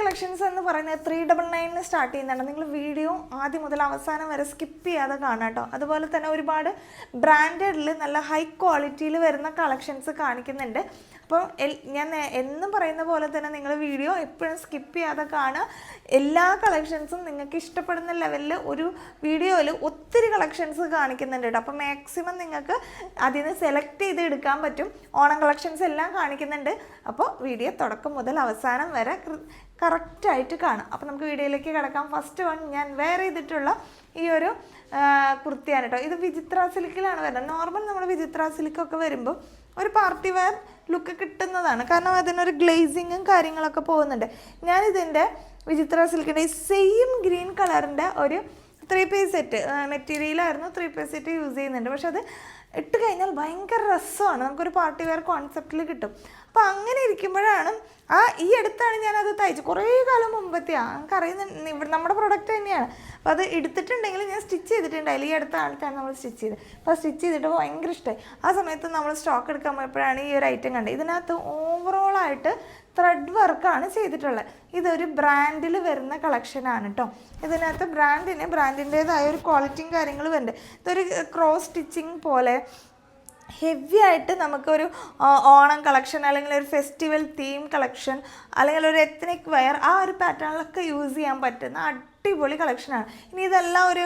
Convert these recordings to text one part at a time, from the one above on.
Collections എന്ന് പറയുന്നത് three double നയനിന് start ചെയ്യുന്നുണ്ട്. നിങ്ങൾ വീഡിയോ ആദ്യം മുതൽ അവസാനം വരെ സ്കിപ്പ് ചെയ്യാതെ കാണാം കേട്ടോ അതുപോലെ തന്നെ ഒരുപാട് ബ്രാൻഡഡിൽ നല്ല ഹൈ ക്വാളിറ്റിയിൽ വരുന്ന കളക്ഷൻസ് കാണിക്കുന്നുണ്ട്. അപ്പോൾ ഞാൻ എന്നും പറയുന്ന പോലെ തന്നെ നിങ്ങൾ വീഡിയോ എപ്പോഴും സ്കിപ്പ് ചെയ്യാതെ കാണുക. എല്ലാ കളക്ഷൻസും നിങ്ങൾക്ക് ഇഷ്ടപ്പെടുന്ന ലെവലിൽ ഒരു വീഡിയോയിൽ ഒത്തിരി കളക്ഷൻസ് കാണിക്കുന്നുണ്ട് കേട്ടോ അപ്പോൾ മാക്സിമം നിങ്ങൾക്ക് അതിൽ നിന്ന് സെലക്ട് ചെയ്ത് എടുക്കാൻ പറ്റും. ഓണം കളക്ഷൻസ് എല്ലാം കാണിക്കുന്നുണ്ട്. അപ്പോൾ വീഡിയോ തുടക്കം മുതൽ അവസാനം വരെ കറക്റ്റായിട്ട് കാണാം. അപ്പോൾ നമുക്ക് വീഡിയോയിലേക്ക് കിടക്കാം. ഫസ്റ്റ് വൺ ഞാൻ വെയർ ചെയ്തിട്ടുള്ള ഈ ഒരു കുർത്തിയാണ് കേട്ടോ ഇത് വിചിത്ര സിൽക്കിലാണ് വരുന്നത്. നോർമൽ നമ്മൾ വിചിത്ര സിൽക്കൊക്കെ വരുമ്പോൾ ഒരു പാർട്ടി വെയർ ലുക്ക് കിട്ടുന്നതാണ്. കാരണം അതിനൊരു ഗ്ലേസിങ്ങും കാര്യങ്ങളൊക്കെ പോകുന്നുണ്ട്. ഞാനിതിന്റെ വിചിത്ര സിൽക്കിന്റെ സെയിം ഗ്രീൻ കളറിന്റെ ഒരു ത്രീ പീസ് സെറ്റ് മെറ്റീരിയലായിരുന്നു ത്രീ പീസ് സെറ്റ് യൂസ് ചെയ്യുന്നുണ്ട്. പക്ഷെ അത് ഇട്ട് കഴിഞ്ഞാൽ ഭയങ്കര രസമാണ്. നമുക്കൊരു പാർട്ടി വെയർ കോൺസെപ്റ്റിൽ കിട്ടും. അപ്പോൾ അങ്ങനെ ഇരിക്കുമ്പോഴാണ് ആ ഈ അടുത്താണ് ഞാനത് തയ്ച്ചു കുറേ കാലം മുമ്പത്തെയാണ് നമുക്ക് അറിയുന്ന ഇവിടെ നമ്മുടെ പ്രൊഡക്റ്റ് തന്നെയാണ്. അപ്പോൾ അത് എടുത്തിട്ടുണ്ടെങ്കിൽ ഞാൻ സ്റ്റിച്ച് ചെയ്തിട്ടുണ്ടായില്ല ഈ അടുത്ത ആൾക്കാണ് നമ്മൾ സ്റ്റിച്ച് ചെയ്ത്. അപ്പോൾ സ്റ്റിച്ച് ചെയ്തിട്ട് ഭയങ്കര ഇഷ്ടമായി ആ സമയത്ത് നമ്മൾ സ്റ്റോക്ക് എടുക്കാൻ പോയപ്പോഴാണ് ഈ ഒരു ഐറ്റം കണ്ടത്. ഇതിനകത്ത് ഓവറോളായിട്ട് ത്രെഡ് വർക്കാണ് ചെയ്തിട്ടുള്ളത്. ഇതൊരു ബ്രാൻഡിൽ വരുന്ന കളക്ഷനാണ് കേട്ടോ ഇതിനകത്ത് ബ്രാൻഡിന് ബ്രാൻഡിന്റേതായ ഒരു ക്വാളിറ്റിയും കാര്യങ്ങളും വരുന്നുണ്ട് ഇതൊരു ക്രോസ് സ്റ്റിച്ചിങ് പോലെ ഹെവി ആയിട്ട് നമുക്കൊരു ഓണം കളക്ഷൻ അല്ലെങ്കിൽ ഒരു ഫെസ്റ്റിവൽ തീം കളക്ഷൻ അല്ലെങ്കിൽ ഒരു എത്നിക് വെയർ ആ ഒരു പാറ്റേണിലൊക്കെ യൂസ് ചെയ്യാൻ പറ്റുന്ന അടിപൊളി കളക്ഷനാണ്. ഇനി ഇതെല്ലാം ഒരു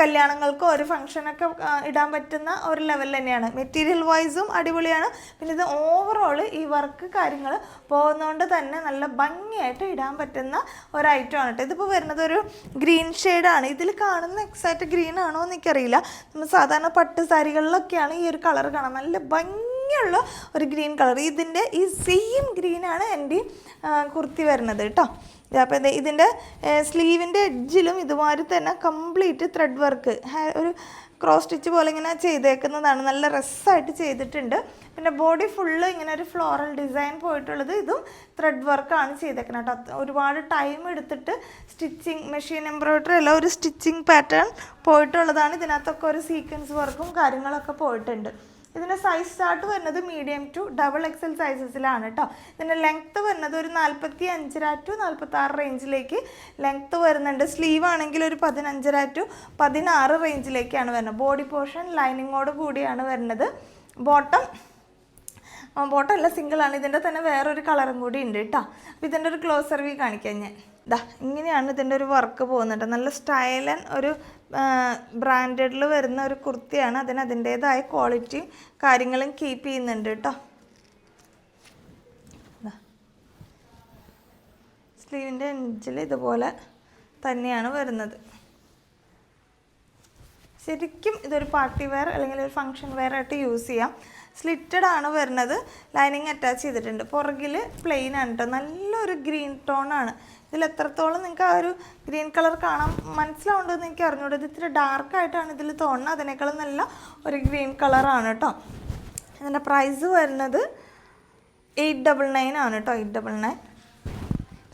കല്യാണങ്ങൾക്കോ ഒരു ഫംഗ്ഷനൊക്കെ ഇടാൻ പറ്റുന്ന ഒരു ലെവൽ തന്നെയാണ്. മെറ്റീരിയൽ വൈസും അടിപൊളിയാണ്. പിന്നെ ഇത് ഓവറോൾ ഈ വർക്ക് കാര്യങ്ങൾ പോകുന്നതുകൊണ്ട് തന്നെ നല്ല ഭംഗിയായിട്ട് ഇടാൻ പറ്റുന്ന ഒരു ഐറ്റം ആണ് കേട്ടോ ഇതിപ്പോൾ വരുന്നത് ഒരു ഗ്രീൻ ഷെയ്ഡാണ് ഇതിൽ കാണുന്ന എക്സാക്റ്റ് ഗ്രീൻ ആണോ എന്ന് എനിക്കറിയില്ല. നമ്മൾ സാധാരണ പട്ട് സാരികളിലൊക്കെയാണ് ഈ ഒരു കളർ കാണാൻ നല്ല ഭംഗിയുള്ള ഒരു ഗ്രീൻ കളർ. ഇതിന്റെ ഈ സെയിം ഗ്രീനാണ് എന്റെ കുർത്തി വരുന്നത് കേട്ടോ. അപ്പോൾ ഇത് ഇതിന്റെ സ്ലീവിന്റെ എഡ്ജിലും ഇതുമാതിരി തന്നെ കംപ്ലീറ്റ് ത്രെഡ് വർക്ക് ഒരു ക്രോസ് സ്റ്റിച്ച് പോലെ ഇങ്ങനെ ചെയ്തേക്കുന്നതാണ്. നല്ല രസമായിട്ട് ചെയ്തിട്ടുണ്ട്. പിന്നെ ബോഡി ഫുള്ള് ഇങ്ങനെ ഒരു ഫ്ലോറൽ ഡിസൈൻ പോയിട്ടുള്ളത് ഇതും ത്രെഡ് വർക്കാണ് ചെയ്തേക്കുന്നത് കേട്ടോ. ഒരുപാട് ടൈം എടുത്തിട്ട് സ്റ്റിച്ചിങ് മെഷീൻ എംബ്രോയ്ഡറി അല്ല ഒരു സ്റ്റിച്ചിങ് പാറ്റേൺ പോയിട്ടുള്ളതാണ്. ഇതിനകത്തൊക്കെ ഒരു സീക്വൻസ് വർക്കും കാര്യങ്ങളൊക്കെ പോയിട്ടുണ്ട്. ഇതിന്റെ സൈസ് ചാർട്ട് വരുന്നത് മീഡിയം ടു ഡബിൾ എക്സൽ സൈസസിലാണ് കേട്ടോ ഇതിന്റെ ലെങ്ത്ത് വരുന്നത് ഒരു നാൽപ്പത്തി അഞ്ചര ടു നാൽപ്പത്തി ആറ് റേഞ്ചിലേക്ക് ലെങ്ത്ത് വരുന്നുണ്ട്. സ്ലീവ് ആണെങ്കിൽ ഒരു പതിനഞ്ചര ടു പതിനാറ് റേഞ്ചിലേക്കാണ് വരുന്നത്. ബോഡി പോർഷൻ ലൈനിങ്ങോട് കൂടിയാണ് വരുന്നത്. ബോട്ടം ബോട്ടം അല്ല സിംഗിളാണ് ഇതിന്റെ തന്നെ വേറൊരു കളറും കൂടി ഉണ്ട് കേട്ടോ അപ്പോൾ ഇതിന്റെ ഒരു ക്ലോസർ വി കാണിക്കാം ഞാൻ. ദാ ഇങ്ങനെയാണ് ഇതിന്റെ ഒരു വർക്ക് പോകുന്നുണ്ട് നല്ല സ്റ്റൈലൻ ഒരു ബ്രാൻഡഡിൽ വരുന്ന ഒരു കുർത്തിയാണ് അതിന് അതിന്റേതായ ക്വാളിറ്റിയും കാര്യങ്ങളും കീപ്പ് ചെയ്യുന്നുണ്ട് കേട്ടോ സ്ലീവിന്റെ എഞ്ചിൽ ഇതുപോലെ തന്നെയാണ് വരുന്നത്. ശരിക്കും ഇതൊരു പാർട്ടി വെയർ അല്ലെങ്കിൽ ഒരു ഫങ്ഷൻ വെയർ ആയിട്ട് യൂസ് ചെയ്യാം. സ്ലിറ്റഡ് ആണ് വരുന്നത്. ലൈനിങ് അറ്റാച്ച് ചെയ്തിട്ടുണ്ട്. പുറകിൽ പ്ലെയിൻ ആണ് കേട്ടോ നല്ലൊരു ഗ്രീൻ ടോൺ ആണ്. ഇതിൽ എത്രത്തോളം നിങ്ങൾക്ക് ആ ഒരു ഗ്രീൻ കളർ കാണാൻ മനസ്സിലാവുണ്ടെന്ന് എനിക്ക് അറിഞ്ഞൂടെ. ഇത് ഇത്തിരി ഡാർക്കായിട്ടാണ് ഇതിൽ തോന്നുന്നത്. അതിനേക്കാളും നല്ല ഒരു ഗ്രീൻ കളറാണ് കേട്ടോ. ഇതിന്റെ പ്രൈസ് വരുന്നത് എയ്റ്റ് ഡബിൾ നയൻ ആണ് കേട്ടോ എയ്റ്റ് ഡബിൾ നയൻ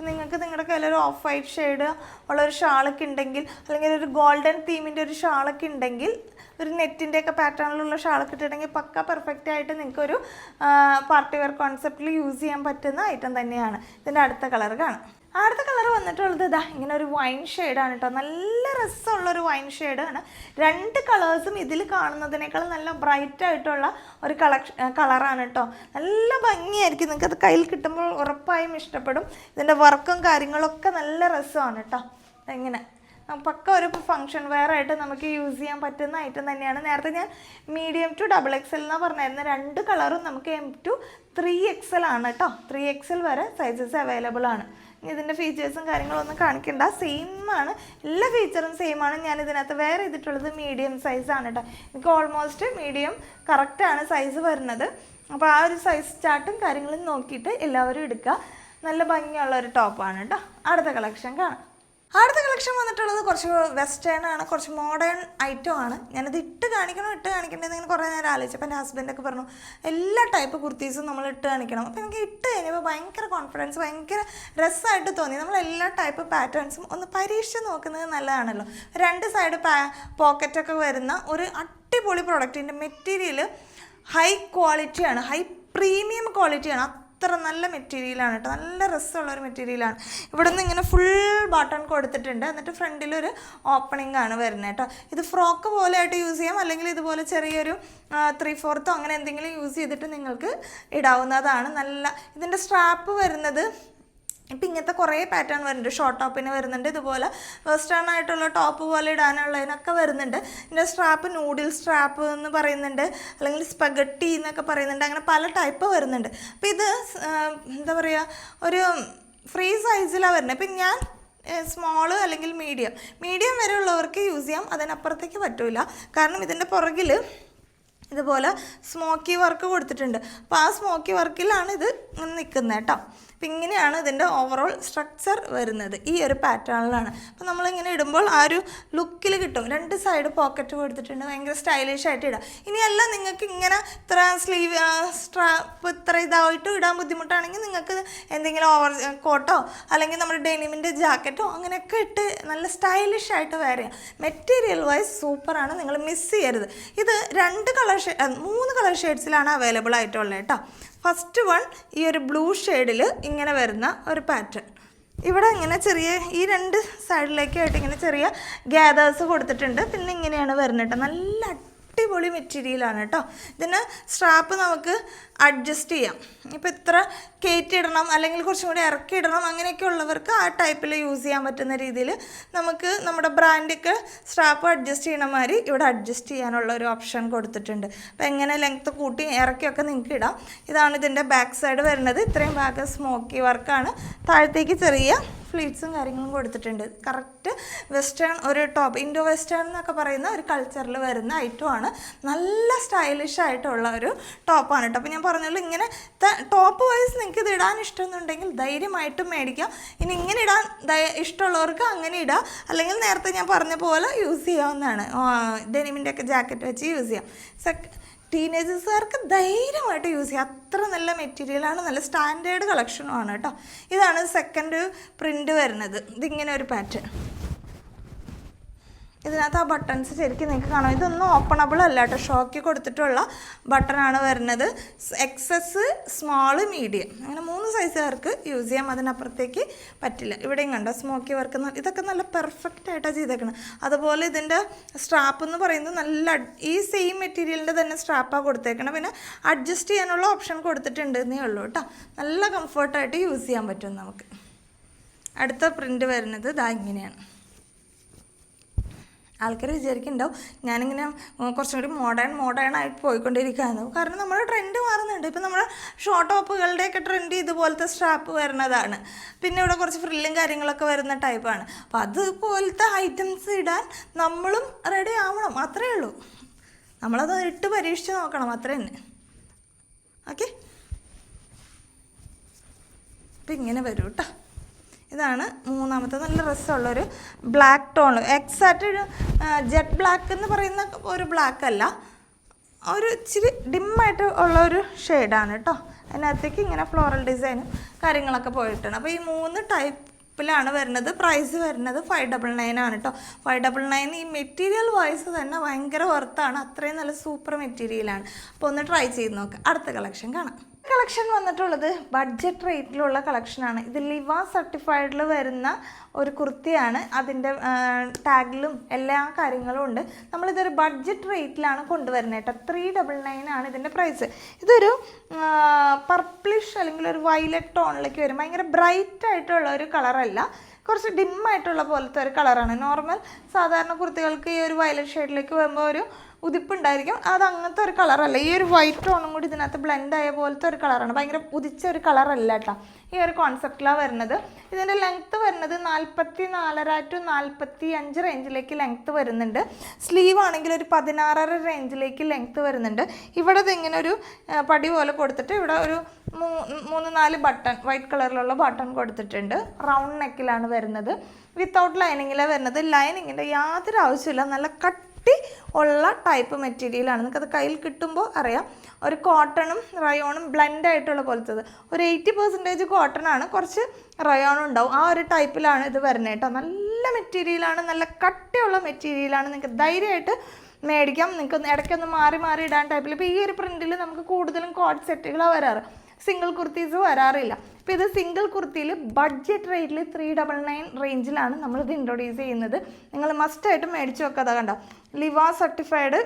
നിങ്ങൾക്ക് നിങ്ങളുടെ കയ്യിൽ ഒരു ഓഫ് വൈറ്റ് ഷെയ്ഡ് ഉള്ള ഒരു ഷാളൊക്കെ ഉണ്ടെങ്കിൽ അല്ലെങ്കിൽ ഒരു ഗോൾഡൻ തീമിന്റെ ഒരു ഷാളൊക്കെ ഉണ്ടെങ്കിൽ ഒരു നെറ്റിന്റെയൊക്കെ പാറ്റേണിലുള്ള ഷാളൊക്കെ ഇട്ടിട്ടുണ്ടെങ്കിൽ പക്ക പെർഫെക്റ്റ് ആയിട്ട് നിങ്ങൾക്കൊരു പാർട്ടി വെയർ കോൺസെപ്റ്റിൽ യൂസ് ചെയ്യാൻ പറ്റുന്ന ഐറ്റം തന്നെയാണ്. ഇതിന്റെ അടുത്ത കളർ കാണാം. അടുത്ത കളർ വന്നിട്ടുള്ളത് ഇതാ ഇങ്ങനെ ഒരു വൈൻ ഷെയ്ഡാണ് കേട്ടോ നല്ല രസമുള്ള ഒരു വൈൻ ഷെയ്ഡാണ് രണ്ട് കളേഴ്സും ഇതിൽ കാണുന്നതിനേക്കാൾ നല്ല ബ്രൈറ്റ് ആയിട്ടുള്ള ഒരു കളക്ഷൻ കളറാണ് കേട്ടോ നല്ല ഭംഗിയായിരിക്കും. നിങ്ങൾക്ക് അത് കയ്യിൽ കിട്ടുമ്പോൾ ഉറപ്പായും ഇഷ്ടപ്പെടും. ഇതിന്റെ വർക്കും കാര്യങ്ങളൊക്കെ നല്ല രസമാണ് കേട്ടോ ഇങ്ങനെ. പക്ക ഒരു ഫങ്ഷൻ വെയർ ആയിട്ട് നമുക്ക് യൂസ് ചെയ്യാൻ പറ്റുന്ന ഐറ്റം തന്നെയാണ്. നേരത്തെ ഞാൻ medium to double X L എന്ന് പറഞ്ഞായിരുന്നു. രണ്ട് കളറും നമുക്ക് M to three X L ആണ് കേട്ടോ ത്രീ എക്സ് എൽ വരെ സൈസസ് അവൈലബിൾ ആണ്. ഇതിന്റെ ഫീച്ചേഴ്സും കാര്യങ്ങളൊന്നും കാണിക്കണ്ട. സെയിം ആണ്. എല്ലാ ഫീച്ചറും സെയിം ആണ്. ഞാൻ ഇതിനകത്ത് വേറെ ചെയ്തിട്ടുള്ളത് മീഡിയം സൈസാണ് കേട്ടോ എനിക്ക് ഓൾമോസ്റ്റ് മീഡിയം കറക്റ്റാണ് സൈസ് വരുന്നത്. അപ്പോൾ ആ ഒരു സൈസ് ചാർട്ടും കാര്യങ്ങളും നോക്കിയിട്ട് എല്ലാവരും എടുക്കുക. നല്ല ഭംഗിയുള്ള ഒരു ടോപ്പാണ് കേട്ടോ അടുത്ത കളക്ഷൻ കാണാം. അടുത്ത കളക്ഷൻ വന്നിട്ടുള്ളത് കുറച്ച് വെസ്റ്റേൺ ആണ് കുറച്ച് മോഡേൺ ഐറ്റം ആണ്. ഞാനത് ഇട്ട് കാണിക്കണം ഇട്ട് കാണിക്കണ്ടെന്ന് ഇങ്ങനെ കുറേ നേരം ആലോചിച്ചു അപ്പം എന്റെ ഹസ്ബൻഡൊക്കെ പറഞ്ഞു എല്ലാ ടൈപ്പ് കുർത്തീസും നമ്മൾ ഇട്ട് കാണിക്കണം. അപ്പോൾ എനിക്ക് ഇട്ട് കഴിഞ്ഞപ്പോൾ ഭയങ്കര കോൺഫിഡൻസ് ഭയങ്കര രസമായിട്ട് തോന്നി. നമ്മൾ എല്ലാ ടൈപ്പ് പാറ്റേൺസും ഒന്ന് പരീക്ഷിച്ച് നോക്കുന്നത് നല്ലതാണല്ലോ. രണ്ട് സൈഡ് പാ പോക്കറ്റൊക്കെ വരുന്ന ഒരു അടിപൊളി പ്രൊഡക്റ്റിന്റെ മെറ്റീരിയൽ ഹൈ ക്വാളിറ്റിയാണ് ഹൈ പ്രീമിയം ക്വാളിറ്റിയാണ് അത്ര നല്ല മെറ്റീരിയലാണ് കേട്ടോ. നല്ല രസമുള്ള ഒരു മെറ്റീരിയലാണ്. ഇവിടെ നിന്ന് ഇങ്ങനെ ഫുൾ ബട്ടൺ കൊടുത്തിട്ടുണ്ട്. എന്നിട്ട് ഫ്രണ്ടിലൊരു ഓപ്പണിംഗ് ആണ് വരുന്നത് കേട്ടോ. ഇത് ഫ്രോക്ക് പോലെ ആയിട്ട് യൂസ് ചെയ്യാം. അല്ലെങ്കിൽ ഇതുപോലെ ചെറിയൊരു ത്രീ ഫോർത്തോ അങ്ങനെ എന്തെങ്കിലും യൂസ് ചെയ്തിട്ട് നിങ്ങൾക്ക് ഇടാവുന്നതാണ്. നല്ല ഇതിന്റെ സ്ട്രാപ്പ് വരുന്നത് ഇപ്പം ഇങ്ങനത്തെ കുറേ പാറ്റേൺ വരുന്നുണ്ട്. ഷോർട്ട് ടോപ്പിന് വരുന്നുണ്ട്. ഇതുപോലെ വെസ്റ്റേൺ ആയിട്ടുള്ള ടോപ്പ് പോലെ ഇടാനുള്ളതിനൊക്കെ വരുന്നുണ്ട്. ഇതിന്റെ സ്ട്രാപ്പ് നൂഡിൽ സ്ട്രാപ്പ് എന്ന് പറയുന്നുണ്ട്. അല്ലെങ്കിൽ സ്പഗട്ടി എന്നൊക്കെ പറയുന്നുണ്ട്. അങ്ങനെ പല ടൈപ്പ് വരുന്നുണ്ട്. അപ്പം ഇത് എന്താ പറയുക ഒരു ഫ്രീ സൈസിലാണ് വരുന്നത്. ഇപ്പം ഞാൻ സ്മോൾ അല്ലെങ്കിൽ മീഡിയം മീഡിയം വരെ ഉള്ളവർക്ക് യൂസ് ചെയ്യാം. അതിനപ്പുറത്തേക്ക് പറ്റില്ല കാരണം ഇതിന്റെ പുറകിൽ ഇതുപോലെ സ്മോക്കി വർക്ക് കൊടുത്തിട്ടുണ്ട്. അപ്പോൾ ആ സ്മോക്കി വർക്കിലാണ് ഇത് നിൽക്കുന്നത് കേട്ടോ. അപ്പം ഇങ്ങനെയാണ് ഇതിന്റെ ഓവറോൾ സ്ട്രക്ചർ വരുന്നത്. ഈ ഒരു പാറ്റേണിലാണ് അപ്പോൾ നമ്മളിങ്ങനെ ഇടുമ്പോൾ ആ ഒരു ലുക്കിൽ കിട്ടും. രണ്ട് സൈഡ് പോക്കറ്റ് കൊടുത്തിട്ടുണ്ട്. ഭയങ്കര സ്റ്റൈലിഷ് ആയിട്ട് ഇടാം. ഇനിയല്ല നിങ്ങൾക്ക് ഇങ്ങനെ ഇത്ര സ്ലീവ് സ്ട്രാപ്പ് ഇത്ര ഇതായിട്ട് ഇടാൻ ബുദ്ധിമുട്ടാണെങ്കിൽ നിങ്ങൾക്ക് എന്തെങ്കിലും ഓവർ കോട്ടോ അല്ലെങ്കിൽ നമ്മുടെ ഡെനിമിന്റെ ജാക്കറ്റോ അങ്ങനെയൊക്കെ ഇട്ട് നല്ല സ്റ്റൈലിഷ് ആയിട്ട് വെയർ ചെയ്യാം. മെറ്റീരിയൽ വൈസ് സൂപ്പറാണ് നിങ്ങൾ മിസ് ചെയ്യരുത്. ഇത് രണ്ട് കളർ ഷേ മൂന്ന് കളർ ഷെയ്ഡ്സിലാണ് അവൈലബിൾ ആയിട്ടുള്ളത് കേട്ടോ. ഫസ്റ്റ് വൺ ഈ ഒരു ബ്ലൂ ഷെയ്ഡിൽ ഇങ്ങനെ വരുന്ന ഒരു പാറ്റേൺ ഇവിടെ ഇങ്ങനെ ചെറിയ ഈ രണ്ട് സൈഡിലേക്കായിട്ട് ഇങ്ങനെ ചെറിയ ഗ്യാദേഴ്സ് കൊടുത്തിട്ടുണ്ട്. പിന്നെ ഇങ്ങനെയാണ് വരുന്നത് നല്ല അടിപൊളി മെറ്റീരിയലാണ് കേട്ടോ ഇതിന് സ്ട്രാപ്പ് നമുക്ക് അഡ്ജസ്റ്റ് ചെയ്യാം. ഇപ്പോൾ ഇത്ര കയറ്റിയിടണം അല്ലെങ്കിൽ കുറച്ചും കൂടി ഇറക്കി ഇടണം അങ്ങനെയൊക്കെ ഉള്ളവർക്ക് ആ ടൈപ്പിൽ യൂസ് ചെയ്യാൻ പറ്റുന്ന രീതിയിൽ നമുക്ക് നമ്മുടെ ബ്രാൻഡൊക്കെ സ്ട്രാപ്പ് അഡ്ജസ്റ്റ് ചെയ്യണ മാതിരി ഇവിടെ അഡ്ജസ്റ്റ് ചെയ്യാനുള്ള ഒരു ഓപ്ഷൻ കൊടുത്തിട്ടുണ്ട്. അപ്പോൾ എങ്ങനെ ലെങ്ത്ത് കൂട്ടി ഇറക്കിയൊക്കെ നിങ്ങൾക്ക് ഇടാം. ഇതാണ് ഇതിന്റെ ബാക്ക് സൈഡ് വരുന്നത്. ഇത്രയും ഭാഗം സ്മോക്കി വർക്കാണ് താഴത്തേക്ക് ചെറിയ ഫ്ലീറ്റ്സും കാര്യങ്ങളും കൊടുത്തിട്ടുണ്ട്. കറക്റ്റ് വെസ്റ്റേൺ ഒരു ടോപ്പ് ഇൻഡോ വെസ്റ്റേൺ എന്നൊക്കെ പറയുന്ന ഒരു കൾച്ചറിൽ വരുന്ന ഐറ്റമാണ് നല്ല സ്റ്റൈലിഷ് ആയിട്ടുള്ള ഒരു ടോപ്പാണ് കേട്ടോ അപ്പോൾ ഞാൻ പറഞ്ഞല്ലോ ഇങ്ങനെ ടോപ്പ് വൈസ് നിങ്ങൾക്ക് ഇത് ഇടാൻ ഇഷ്ടമെന്നുണ്ടെങ്കിൽ ധൈര്യമായിട്ടും മേടിക്കാം. ഇനി ഇങ്ങനെ ഇടാൻ ഇഷ്ടമുള്ളവർക്ക് അങ്ങനെ ഇടാം. അല്ലെങ്കിൽ നേരത്തെ ഞാൻ പറഞ്ഞ പോലെ യൂസ് ചെയ്യാവുന്നതാണ്. ഡെനിമിന്റെ ഒക്കെ ജാക്കറ്റ് വെച്ച് യൂസ് ചെയ്യാം. സെക് ടീനേജേഴ്സുകാർക്ക് ധൈര്യമായിട്ട് യൂസ് ചെയ്യാം. അത്ര നല്ല മെറ്റീരിയലാണ് നല്ല സ്റ്റാൻഡേർഡ് കളക്ഷനുമാണ് കേട്ടോ. ഇതാണ് സെക്കൻഡ് പ്രിന്റ് വരുന്നത്. ഇതിങ്ങനെ ഒരു പാറ്റേൺ ഇതിനകത്ത് ആ ബട്ടൺസ് ശരിക്കും നിങ്ങൾക്ക് കാണാം. ഇതൊന്നും ഓപ്പണബിൾ അല്ല കേട്ടോ. ഷോക്കി കൊടുത്തിട്ടുള്ള ബട്ടണാണ് വരുന്നത്. എക്സസ് സ്മോൾ മീഡിയം അങ്ങനെ മൂന്ന് സൈസുകാർക്ക് യൂസ് ചെയ്യാം. അതിനപ്പുറത്തേക്ക് പറ്റില്ല. ഇവിടെയും കണ്ടോ? സ്മോക്കി വർക്ക് ഇതൊക്കെ നല്ല പെർഫെക്റ്റ് ആയിട്ടാണ് ചെയ്തേക്കണം. അതുപോലെ ഇതിന്റെ സ്ട്രാപ്പ് എന്ന് പറയുന്നത് നല്ല ഈ സെയിം മെറ്റീരിയലിന്റെ തന്നെ സ്ട്രാപ്പാണ് കൊടുത്തേക്കണം. പിന്നെ അഡ്ജസ്റ്റ് ചെയ്യാനുള്ള ഓപ്ഷൻ കൊടുത്തിട്ടുണ്ട് എന്നേ ഉള്ളൂ കേട്ടോ. നല്ല കംഫർട്ടായിട്ട് യൂസ് ചെയ്യാൻ പറ്റും നമുക്ക്. അടുത്ത പ്രിന്റ് വരുന്നത് ഇതാ ഇങ്ങനെയാണ്. ആൾക്കാർ വിചാരിക്കുന്നുണ്ടാവും ഞാനിങ്ങനെ കുറച്ചും കൂടി മോഡേൺ മോഡേൺ ആയിട്ട് പോയിക്കൊണ്ടിരിക്കുകയാണ്. കാരണം നമ്മുടെ ട്രെൻഡ് മാറുന്നുണ്ട്. ഇപ്പം നമ്മുടെ ഷോർട്ട് ടോപ്പുകളുടെയൊക്കെ ട്രെൻഡ് ഇതുപോലത്തെ സ്ട്രാപ്പ് വരുന്നതാണ്. പിന്നെ ഇവിടെ കുറച്ച് ഫ്രില്ലും കാര്യങ്ങളൊക്കെ വരുന്ന ടൈപ്പാണ് അപ്പം അതുപോലത്തെ ഐറ്റംസ് ഇടാൻ നമ്മളും റെഡി ആവണം. അത്രേ ഉള്ളൂ. നമ്മളത് ഇട്ട് പരീക്ഷിച്ച് നോക്കണം. അത്ര തന്നെ. ഓക്കെ അപ്പം ഇങ്ങനെ വരൂ കേട്ടോ ഇതാണ് മൂന്നാമത്തെ നല്ല രസമുള്ളൊരു ബ്ലാക്ക് ടോൺ എക്സാക്റ്റ് ഒരു ജെറ്റ് ബ്ലാക്ക് എന്ന് പറയുന്ന ഒരു ബ്ലാക്ക് അല്ല. ഒരു ഇച്ചിരി ഡിമ്മായിട്ട് ഉള്ള ഒരു ഷെയ്ഡാണ് കേട്ടോ അതിനകത്തേക്ക് ഇങ്ങനെ ഫ്ലോറൽ ഡിസൈനും കാര്യങ്ങളൊക്കെ പോയിട്ടുണ്ട്. അപ്പോൾ ഈ മൂന്ന് ടൈപ്പിലാണ് വരുന്നത്. പ്രൈസ് വരുന്നത് ഫൈവ് ഡബിൾ നയൻ ആണ് കേട്ടോ ഫൈവ് ഡബിൾ നയൻ ഈ മെറ്റീരിയൽ വൈസ് തന്നെ ഭയങ്കര വർത്താണ് അത്രയും നല്ല സൂപ്പർ മെറ്റീരിയലാണ് അപ്പോൾ ഒന്ന് ട്രൈ ചെയ്ത് നോക്കാം. അടുത്ത കളക്ഷൻ കാണാം. കളക്ഷൻ വന്നിട്ടുള്ളത് ബഡ്ജറ്റ് റേറ്റിലുള്ള കളക്ഷനാണ് ഇത് ലിവ സർട്ടിഫൈഡിൽ വരുന്ന ഒരു കുർത്തിയാണ്. അതിന്റെ ടാഗിലും എല്ലാ കാര്യങ്ങളും ഉണ്ട്. നമ്മളിതൊരു ബഡ്ജറ്റ് റേറ്റിലാണ് കൊണ്ടുവരുന്നത് കേട്ടോ. ത്രീ ഡബിൾ നയൻ ആണ് ഇതിന്റെ പ്രൈസ് ഇതൊരു പർപ്പിളിഷ് അല്ലെങ്കിൽ ഒരു വയലറ്റ് ടോണിലേക്ക് വരും. ഭയങ്കര ബ്രൈറ്റ് ആയിട്ടുള്ള ഒരു കളറല്ല കുറച്ച് ഡിമ്മായിട്ടുള്ള പോലത്തെ ഒരു കളറാണ് നോർമൽ സാധാരണ കുർത്തികൾക്ക് ഈ ഒരു വയലറ്റ് ഷെയ്ഡിലേക്ക് വരുമ്പോൾ ഒരു ഉദിപ്പുണ്ടായിരിക്കും അത് അങ്ങനത്തെ ഒരു കളറല്ല ഈ ഒരു വൈറ്റ് ടോണും കൂടി ഇതിനകത്ത് ബ്ലെൻഡ് ആയ പോലത്തെ ഒരു കളറാണ് ഭയങ്കര ഉദിച്ച ഒരു കളറല്ല കേട്ടോ ഈ ഒരു കോൺസെപ്റ്റിലാണ് വരുന്നത്. ഇതിന്റെ ലെങ്ത്ത് വരുന്നത് നാൽപ്പത്തി നാലര ടു നാൽപ്പത്തി അഞ്ച് റേഞ്ചിലേക്ക് ലെങ്ത്ത് വരുന്നുണ്ട്. സ്ലീവ് ആണെങ്കിൽ ഒരു പതിനാറര റേഞ്ചിലേക്ക് ലെങ്ത്ത് വരുന്നുണ്ട്. ഇവിടെ ഇതിങ്ങനെ ഒരു പടി പോലെ കൊടുത്തിട്ട് ഇവിടെ ഒരു മൂന്ന് നാല് ബട്ടൺ വൈറ്റ് കളറിലുള്ള ബട്ടൺ കൊടുത്തിട്ടുണ്ട്. റൗണ്ട് നെക്കിലാണ് വരുന്നത്. വിത്തൗട്ട് ലൈനിങ്ങിലാണ് വരുന്നത്. ലൈനിങ്ങിന്റെ യാതൊരു ആവശ്യമില്ല നല്ല കട്ടി ഉള്ള ടൈപ്പ് മെറ്റീരിയലാണ് നിങ്ങൾക്കത് കയ്യിൽ കിട്ടുമ്പോൾ അറിയാം. ഒരു കോട്ടണും റയോണും ബ്ലെൻഡ് ആയിട്ടുള്ള പോലത്തത്. ഒരു എയ്റ്റി പെർസെന്റേജ് കോട്ടണാണ് കുറച്ച് റയോണും ഉണ്ടാവും. ആ ഒരു ടൈപ്പിലാണ് ഇത് വരുന്നത് കേട്ടോ. നല്ല മെറ്റീരിയലാണ് നല്ല കട്ടിയുള്ള മെറ്റീരിയലാണ് നിങ്ങൾക്ക് ധൈര്യമായിട്ട് മേടിക്കാം. നിങ്ങൾക്ക് ഇടയ്ക്കൊന്ന് മാറി മാറി ഇടാൻ ടൈപ്പിൽ ഇപ്പോൾ ഈ ഒരു പ്രിന്റിൽ നമുക്ക് കൂടുതലും കോഡ് സെറ്റുകളാണ് വരാറ്. സിംഗിൾ കുർത്തീസ് വരാറില്ല. അപ്പോൾ ഇത് സിംഗിൾ കുർത്തിയിൽ ബഡ്ജറ്റ് റേറ്റിൽ ത്രീ ഡബിൾ നയൻ റേഞ്ചിലാണ് നമ്മളിത് ഇൻട്രൊഡ്യൂസ് ചെയ്യുന്നത്. നിങ്ങൾ മസ്റ്റായിട്ട് മേടിച്ച് വെക്കാതെ കണ്ട? ലിവാ സർട്ടിഫൈഡ്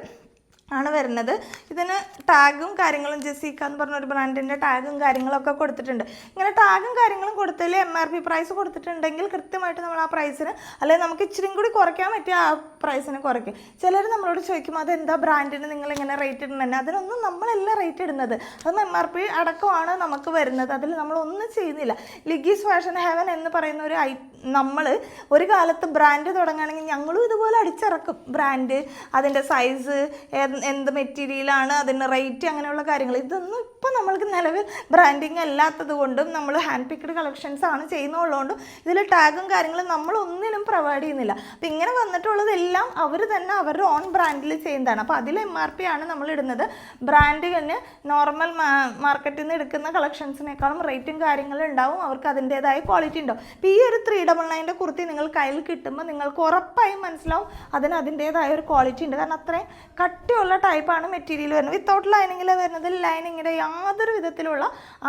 ആണ് വരുന്നത്. ഇതിന് ടാഗും കാര്യങ്ങളും ജെസിക്ക എന്ന് പറഞ്ഞ ഒരു ബ്രാൻഡിന്റെ ടാഗും കാര്യങ്ങളൊക്കെ കൊടുത്തിട്ടുണ്ട്. ഇങ്ങനെ ടാഗും കാര്യങ്ങളും കൊടുത്തതിൽ എം ആർ പി പ്രൈസ് കൊടുത്തിട്ടുണ്ടെങ്കിൽ കൃത്യമായിട്ട് നമ്മൾ ആ പ്രൈസിന് അല്ലെങ്കിൽ നമുക്ക് ഇച്ചിരി കൂടി കുറയ്ക്കാൻ പറ്റിയ ആ പ്രൈസിന് കുറയ്ക്കും. ചിലർ നമ്മളോട് ചോദിക്കും അതെന്താ ബ്രാൻഡിന് നിങ്ങൾ ഇങ്ങനെ റേറ്റ് ഇടുന്നത് അതിനൊന്നും നമ്മളല്ല റേറ്റ് ഇടുന്നത്. അത് എം ആർ പി അടക്കമാണ് നമുക്ക് വരുന്നത്. അതിൽ നമ്മളൊന്നും ചെയ്യുന്നില്ല. ലിഗീസ് ഫാഷൻ ഹെവൻ എന്ന് പറയുന്ന ഒരു ഐ നമ്മൾ ഒരു കാലത്ത് ബ്രാൻഡ് തുടങ്ങുകയാണെങ്കിൽ ഞങ്ങളും ഇതുപോലെ അടിച്ചിറക്കും. ബ്രാൻഡ് അതിന്റെ സൈസ് എന്ത് മെറ്റീരിയലാണ് അതിന്റെ റേറ്റ് അങ്ങനെയുള്ള കാര്യങ്ങൾ. ഇതൊന്നും ഇപ്പോൾ നമ്മൾക്ക് നിലവിൽ ബ്രാൻഡിങ് അല്ലാത്തത് കൊണ്ടും നമ്മൾ ഹാൻഡ് പിക്ഡ് കളക്ഷൻസ് ആണ് ചെയ്യുന്നുള്ളതുകൊണ്ടും ഇതിൽ ടാഗും കാര്യങ്ങളും നമ്മൾ ഒന്നിനും പ്രൊവൈഡ് ചെയ്യുന്നില്ല. അപ്പം ഇങ്ങനെ വന്നിട്ടുള്ളതെല്ലാം അവർ തന്നെ അവരുടെ ഓൺ ബ്രാൻഡിൽ ചെയ്യുന്നതാണ്. അപ്പോൾ അതിൽ എം ആർ പി ആണ് നമ്മൾ ഇടുന്നത്. ബ്രാൻഡ് തന്നെ നോർമൽ മാർക്കറ്റിൽ നിന്ന് എടുക്കുന്ന കളക്ഷൻസിനേക്കാളും റേറ്റും കാര്യങ്ങളും ഉണ്ടാവും. അവർക്ക് അതിന്റേതായ ക്വാളിറ്റി ഉണ്ടാവും. അപ്പോൾ ഈ ഒരു ത്രീ ഡബിൾ നയന്റെ കുർത്തി നിങ്ങൾ കയ്യിൽ കിട്ടുമ്പോൾ നിങ്ങൾക്ക് ഉറപ്പായും മനസ്സിലാവും അതിന് അതിന്റേതായ ഒരു ക്വാളിറ്റി ഉണ്ട്. കാരണം അത്രയും കട്ടിയുള്ള ടൈപ്പാണ് മെറ്റീരിയൽ വരുന്നത്. വിത്തൗട്ട് ലൈനിങ്ങിൽ വരുന്നത് ലൈനിങ്ങിന്റെ യാതൊരു വിധത്തിലുള്ള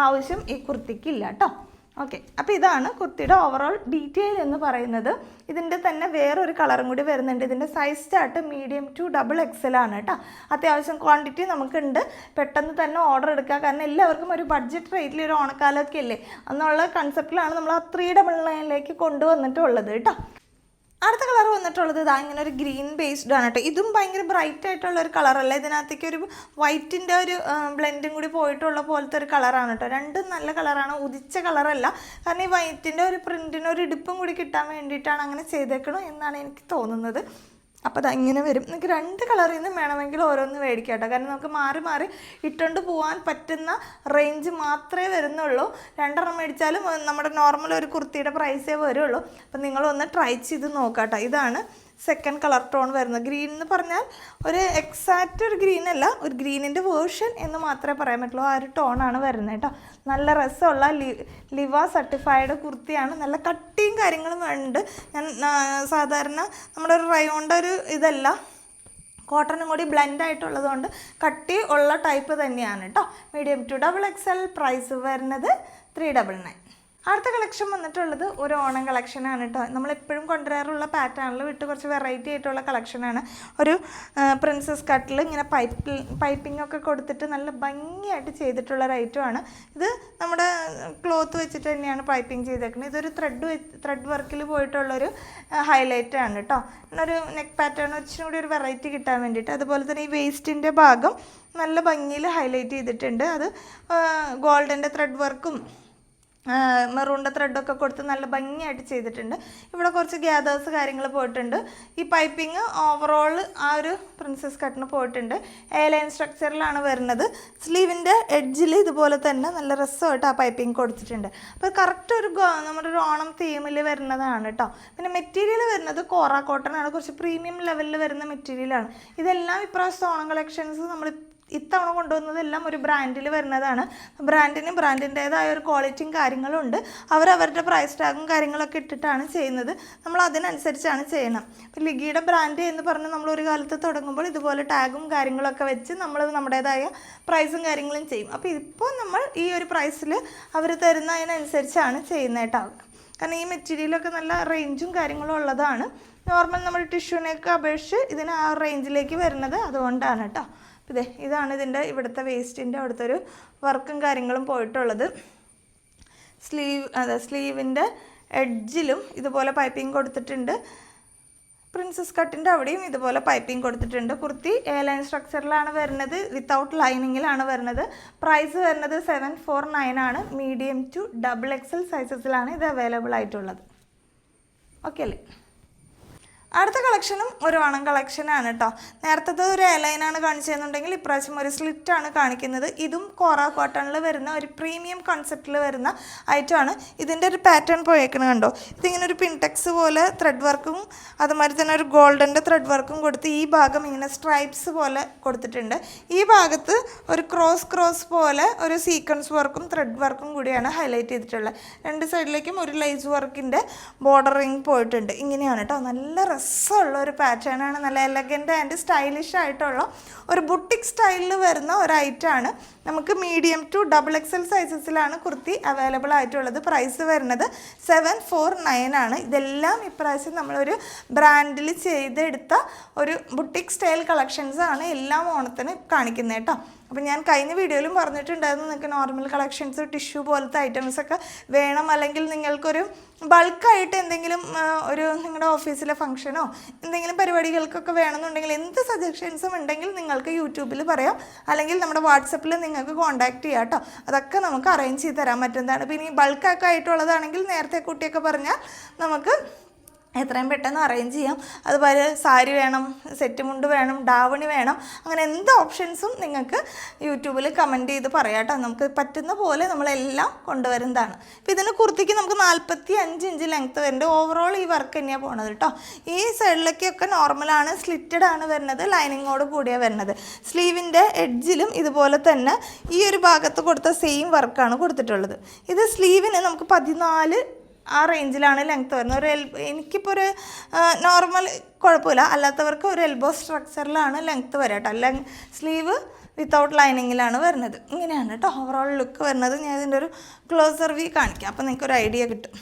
ആവശ്യം ഈ കുർത്തിക്ക് ഇല്ല കേട്ടോ. ഓക്കെ അപ്പോൾ ഇതാണ് കുർത്തിയുടെ ഓവറോൾ ഡീറ്റെയിൽ എന്ന് പറയുന്നത്. ഇതിന്റെ തന്നെ വേറൊരു കളറും കൂടി വരുന്നുണ്ട്. ഇതിന്റെ size chart medium to double XL ആണ് കേട്ടോ അത്യാവശ്യം ക്വാണ്ടിറ്റി നമുക്കുണ്ട്. പെട്ടെന്ന് തന്നെ ഓർഡർ എടുക്കുക. കാരണം എല്ലാവർക്കും ഒരു ബഡ്ജറ്റ് റേറ്റിൽ ഒരു ഓണക്കാലമൊക്കെ അല്ലേ എന്നുള്ള കൺസെപ്റ്റിലാണ് നമ്മൾ ആ ത്രീ ഡബിൾ നയനിലേക്ക് കൊണ്ടുവന്നിട്ടുള്ളത് കേട്ടോ അടുത്ത കളർ വന്നിട്ടുള്ളത് ഇതാ ഇങ്ങനെ ഒരു ഗ്രീൻ ബേസ്ഡ് ആണ് കേട്ടോ. ഇതും ഭയങ്കര ബ്രൈറ്റ് ആയിട്ടുള്ള ഒരു കളറല്ല ഇതിനകത്തേക്ക് ഒരു വൈറ്റിന്റെ ഒരു ബ്ലെൻഡും കൂടി പോയിട്ടുള്ള പോലത്തെ ഒരു കളറാണ് കേട്ടോ. രണ്ടും നല്ല കളറാണ് ഉദിച്ച കളറല്ല കാരണം ഈ വൈറ്റിന്റെ ഒരു പ്രിന്റിന് ഒരു ഇടുപ്പും കൂടി കിട്ടാൻ വേണ്ടിയിട്ടാണ് അങ്ങനെ ചെയ്തേക്കണോ എന്നാണ് എനിക്ക് തോന്നുന്നത്. അപ്പോൾ അത് ഇങ്ങനെ വരും. നിങ്ങൾക്ക് രണ്ട് കളറിൽ നിന്ന് വേണമെങ്കിൽ ഓരോന്ന് മേടിക്കാം കേട്ടോ. കാരണം നമുക്ക് മാറി മാറി ഇട്ടുകൊണ്ട് പോകാൻ പറ്റുന്ന റേഞ്ച് മാത്രമേ വരുന്നുള്ളൂ. രണ്ടെണ്ണം മേടിച്ചാലും നമ്മുടെ നോർമൽ ഒരു കുർത്തിയുടെ പ്രൈസേ വരുള്ളൂ. അപ്പം നിങ്ങളൊന്ന് ട്രൈ ചെയ്ത് നോക്കാം കേട്ടോ ഇതാണ് സെക്കൻഡ് കളർ ടോൺ വരുന്നത്. ഗ്രീൻ എന്ന് പറഞ്ഞാൽ ഒരു എക്സാക്റ്റ് ഒരു ഗ്രീൻ അല്ല ഒരു ഗ്രീനിന്റെ വേർഷൻ എന്ന് മാത്രമേ പറയാൻ പറ്റുള്ളൂ. ആ ഒരു ടോണാണ് വരുന്നത് കേട്ടോ. നല്ല രസമുള്ള ലിവ സർട്ടിഫൈഡ് കുർത്തിയാണ്. നല്ല കട്ടിയും കാര്യങ്ങളും ഉണ്ട് ഞാൻ സാധാരണ നമ്മുടെ ഒരു റയോണിന്റെ ഒരു ഇതല്ല. കോട്ടണും കൂടി ബ്ലെൻഡ് ആയിട്ടുള്ളതുകൊണ്ട് കട്ടി ഉള്ള ടൈപ്പ് തന്നെയാണ് കേട്ടോ. Medium to double X L price വരുന്നത് ത്രീ ഡബിൾ നയൻ അടുത്ത കളക്ഷൻ വന്നിട്ടുള്ളത് ഒരു ഓണം കളക്ഷനാണ് കേട്ടോ നമ്മളെപ്പോഴും കൊണ്ടുവരാറുള്ള പാറ്റേണിൽ വിട്ട് കുറച്ച് വെറൈറ്റി ആയിട്ടുള്ള കളക്ഷനാണ് ഒരു പ്രിൻസസ് കട്ടിൽ ഇങ്ങനെ പൈപ്പിൽ പൈപ്പിംഗ് ഒക്കെ കൊടുത്തിട്ട് നല്ല ഭംഗിയായിട്ട് ചെയ്തിട്ടുള്ള ഒരു ഇത് നമ്മുടെ ക്ലോത്ത് വെച്ചിട്ട് തന്നെയാണ് പൈപ്പിംഗ് ചെയ്തേക്കുന്നത്. ഇതൊരു ത്രെഡ് ത്രെഡ് വർക്കിൽ പോയിട്ടുള്ളൊരു ഹൈലൈറ്റ് ആണ് കേട്ടോ ഒരു നെക്ക് പാറ്റേൺ ഇച്ചിരി കൂടി ഒരു വെറൈറ്റി കിട്ടാൻ വേണ്ടിയിട്ട് അതുപോലെ തന്നെ ഈ വേസ്റ്റിന്റെ ഭാഗം നല്ല ഭംഗിയിൽ ഹൈലൈറ്റ് ചെയ്തിട്ടുണ്ട്. അത് ഗോൾഡന്റെ ത്രെഡ് വർക്കും മെറൂണിന്റെ ത്രെഡൊക്കെ കൊടുത്ത് നല്ല ഭംഗിയായിട്ട് ചെയ്തിട്ടുണ്ട്. ഇവിടെ കുറച്ച് ഗ്യാദേഴ്സ് കാര്യങ്ങൾ പോയിട്ടുണ്ട്. ഈ പൈപ്പിംഗ് ഓവറോൾ ആ ഒരു പ്രിൻസസ് കട്ടിന് പോയിട്ടുണ്ട്. എ ലൈൻ സ്ട്രക്ചറിലാണ് വരുന്നത്. സ്ലീവിന്റെ എഡ്ജിൽ ഇതുപോലെ തന്നെ നല്ല രസമായിട്ട് ആ പൈപ്പിംഗ് കൊടുത്തിട്ടുണ്ട്. അപ്പോൾ കറക്റ്റ് ഒരു നമ്മുടെ ഒരു ഓണം തീമിൽ വരുന്നതാണ് കേട്ടോ പിന്നെ മെറ്റീരിയൽ വരുന്നത് കോറ കോട്ടൺ ആണ്. കുറച്ച് പ്രീമിയം ലെവലിൽ വരുന്ന മെറ്റീരിയലാണ് ഇതെല്ലാം ഇപ്രാവശ്യത്തെ ഓണം കളക്ഷൻസ് നമ്മൾ ഇത്തവണ കൊണ്ടുവന്നതെല്ലാം ഒരു ബ്രാൻഡിൽ വരുന്നതാണ്. ബ്രാൻഡിന് ബ്രാൻഡിന്റേതായ ഒരു ക്വാളിറ്റിയും കാര്യങ്ങളും ഉണ്ട്. അവരുടെ പ്രൈസ് ടാഗും കാര്യങ്ങളൊക്കെ ഇട്ടിട്ടാണ് ചെയ്യുന്നത്. നമ്മൾ അതിനനുസരിച്ചാണ് ചെയ്യണം. ലിഗിയുടെ ബ്രാൻഡ് എന്ന് പറഞ്ഞ് നമ്മൾ ഒരു കാലത്ത് തുടങ്ങുമ്പോൾ ഇതുപോലെ ടാഗും കാര്യങ്ങളൊക്കെ വെച്ച് നമ്മൾ നമ്മുടേതായ പ്രൈസും കാര്യങ്ങളും ചെയ്യും. അപ്പോൾ ഇപ്പോൾ നമ്മൾ ഈ ഒരു പ്രൈസിൽ അവർ തരുന്നതിനനുസരിച്ചാണ് അതിനനുസരിച്ചാണ് കേട്ടോ. കാരണം ഈ മെറ്റീരിയലൊക്കെ നല്ല റേഞ്ചും കാര്യങ്ങളും ഉള്ളതാണ്. നോർമൽ നമ്മൾ ടിഷ്യൂവിനെയൊക്കെ അപേക്ഷിച്ച് ഇതിന് ആ റേഞ്ചിലേക്ക് വരുന്നത് അതുകൊണ്ടാണ് കേട്ടോ. ഇതേ ഇതാണ് ഇതിന്റെ ഇവിടുത്തെ വേസ്റ്റിന്റെ അവിടുത്തെ ഒരു വർക്കും കാര്യങ്ങളും പോയിട്ടുള്ളത്. സ്ലീവ് അതെ സ്ലീവിന്റെ എഡ്ജിലും ഇതുപോലെ പൈപ്പിംഗ് കൊടുത്തിട്ടുണ്ട്. പ്രിൻസസ് കട്ടിന്റെ അവിടെയും ഇതുപോലെ പൈപ്പിംഗ് കൊടുത്തിട്ടുണ്ട്. കുർത്തി എ ലൈൻ സ്ട്രക്ചറിലാണ് വരുന്നത് വിത്തൗട്ട് ലൈനിങ്ങിലാണ് വരുന്നത്. പ്രൈസ് വരുന്നത് സെവൻ ഫോർ നയൻ ആണ്. മീഡിയം ടു ഡബിൾ എക്സൽ സൈസസിലാണ് ഇത് അവൈലബിൾ ആയിട്ടുള്ളത്. ഓക്കെ അല്ലേ? അടുത്ത കളക്ഷനും ഒരു വണം കളക്ഷനാണ് കേട്ടോ നേരത്തത് ഒരു എലൈനാണ് കാണിച്ചതെന്നുണ്ടെങ്കിൽ ഇപ്രാവശ്യം ഒരു സ്ലിറ്റാണ് കാണിക്കുന്നത്. ഇതും കോറ കോട്ടണിൽ വരുന്ന ഒരു പ്രീമിയം കോൺസെപ്റ്റിൽ വരുന്ന ഐറ്റമാണ് ഇതിന്റെ ഒരു പാറ്റേൺ പോയേക്കണ കണ്ടോ? ഇതിങ്ങനെ ഒരു പിൻടെക്സ് പോലെ ത്രെഡ് വർക്കും അതുമാതിരി തന്നെ ഒരു ഗോൾഡന്റെ ത്രെഡ് വർക്കും കൊടുത്ത് ഈ ഭാഗം ഇങ്ങനെ സ്ട്രൈപ്സ് പോലെ കൊടുത്തിട്ടുണ്ട്. ഈ ഭാഗത്ത് ഒരു ക്രോസ് ക്രോസ് പോലെ ഒരു സീക്വൻസ് വർക്കും ത്രെഡ് വർക്കും കൂടിയാണ് ഹൈലൈറ്റ് ചെയ്തിട്ടുള്ളത്. രണ്ട് സൈഡിലേക്കും ഒരു ലൈസ് വർക്കിന്റെ ബോർഡറിങ് പോയിട്ടുണ്ട്. ഇങ്ങനെയാണ് കേട്ടോ നല്ല രസമുള്ള ഒരു പാറ്റേൺ ആണ് നല്ല എലഗന്റ് ആൻഡ് സ്റ്റൈലിഷ് ആയിട്ടുള്ള ഒരു ബുട്ടിക് സ്റ്റൈലിൽ വരുന്ന ഒരു ഐറ്റമാണ് നമുക്ക് മീഡിയം ടു ഡബിൾ എക്സൽ സൈസസിലാണ് കുർത്തി അവൈലബിൾ ആയിട്ടുള്ളത്. പ്രൈസ് വരുന്നത് സെവൻ ഫോർ നയൻ ആണ്. ഇതെല്ലാം ഇപ്രാവശ്യം നമ്മളൊരു ബ്രാൻഡിൽ ചെയ്തെടുത്ത ഒരു ബുട്ടിക് സ്റ്റൈൽ കളക്ഷൻസ് ആണ് എല്ലാം ഓണത്തിന് കാണിക്കുന്നത് കേട്ടോ. അപ്പം ഞാൻ കഴിഞ്ഞ വീഡിയോയിലും പറഞ്ഞിട്ടുണ്ടായിരുന്നു നിങ്ങൾക്ക് നോർമൽ കളക്ഷൻസ് ടിഷ്യൂ പോലത്തെ ഐറ്റംസ് ഒക്കെ വേണം അല്ലെങ്കിൽ നിങ്ങൾക്കൊരു ബൾക്കായിട്ട് എന്തെങ്കിലും ഒരു നിങ്ങളുടെ ഓഫീസിലെ ഫംഗ്ഷനോ എന്തെങ്കിലും പരിപാടികൾക്കൊക്കെ വേണമെന്നുണ്ടെങ്കിൽ എന്ത് സജഷൻസും ഉണ്ടെങ്കിൽ നിങ്ങൾക്ക് യൂട്യൂബിൽ പറയാം. അല്ലെങ്കിൽ നമ്മുടെ വാട്സപ്പിൽ നിങ്ങൾക്ക് കോൺടാക്ട് ചെയ്യാം കേട്ടോ. അതൊക്കെ നമുക്ക് അറേഞ്ച് ചെയ്ത് തരാൻ പറ്റുന്നതാണ്. പിന്നെ ഈ ബൾക്കൊക്കെ ആയിട്ടുള്ളതാണെങ്കിൽ നേരത്തെ കുട്ടിയൊക്കെ പറഞ്ഞാൽ നമുക്ക് എത്രയും പെട്ടെന്ന് അറേഞ്ച് ചെയ്യാം. അതുപോലെ സാരി വേണം സെറ്റ് മുണ്ട് വേണം ഡാവണി വേണം. അങ്ങനെ എന്ത് ഓപ്ഷൻസും നിങ്ങൾക്ക് യൂട്യൂബിൽ കമന്റ് ചെയ്ത് പറയാട്ടോ നമുക്ക് പറ്റുന്ന പോലെ നമ്മളെല്ലാം കൊണ്ടുവരുന്നതാണ്. ഇപ്പം ഇതിന് കുർത്തിക്ക് നമുക്ക് നാൽപ്പത്തി അഞ്ച് ഇഞ്ച് ലെങ്ത്ത് വരുന്നുണ്ട്. ഓവറോൾ ഈ വർക്ക് തന്നെയാണ് പോണത് കേട്ടോ ഈ സൈഡിലേക്കൊക്കെ നോർമലാണ് സ്ലിറ്റഡ് ആണ് വരുന്നത് ലൈനിങ്ങോട് കൂടിയാണ് വരുന്നത്. സ്ലീവിന്റെ എഡ്ജിലും ഇതുപോലെ തന്നെ ഈ ഒരു ഭാഗത്ത് കൊടുത്ത സെയിം വർക്കാണ് കൊടുത്തിട്ടുള്ളത്. ഇത് സ്ലീവിന് നമുക്ക് പതിനാല് ആ റേഞ്ചിലാണ് ലെങ്ത്ത് വരുന്നത്. ഒരു എൽ എനിക്കിപ്പോൾ ഒരു നോർമൽ കുഴപ്പമില്ല. അല്ലാത്തവർക്ക് ഒരു എൽബോ സ്ട്രക്ചറിലാണ് ലെങ്ത്ത് വരിക കേട്ടോ ലെങ് സ്ലീവ് വിത്തൗട്ട് ലൈനിങ്ങിലാണ് വരുന്നത്. ഇങ്ങനെയാണ് കേട്ടോ ഓവറോൾ ലുക്ക് വരുന്നത്. ഞാൻ ഇതിന്റെ ഒരു ക്ലോസർ വ്യൂ കാണിക്കാം. അപ്പോൾ നിങ്ങൾക്ക് ഒരു ഐഡിയ കിട്ടും.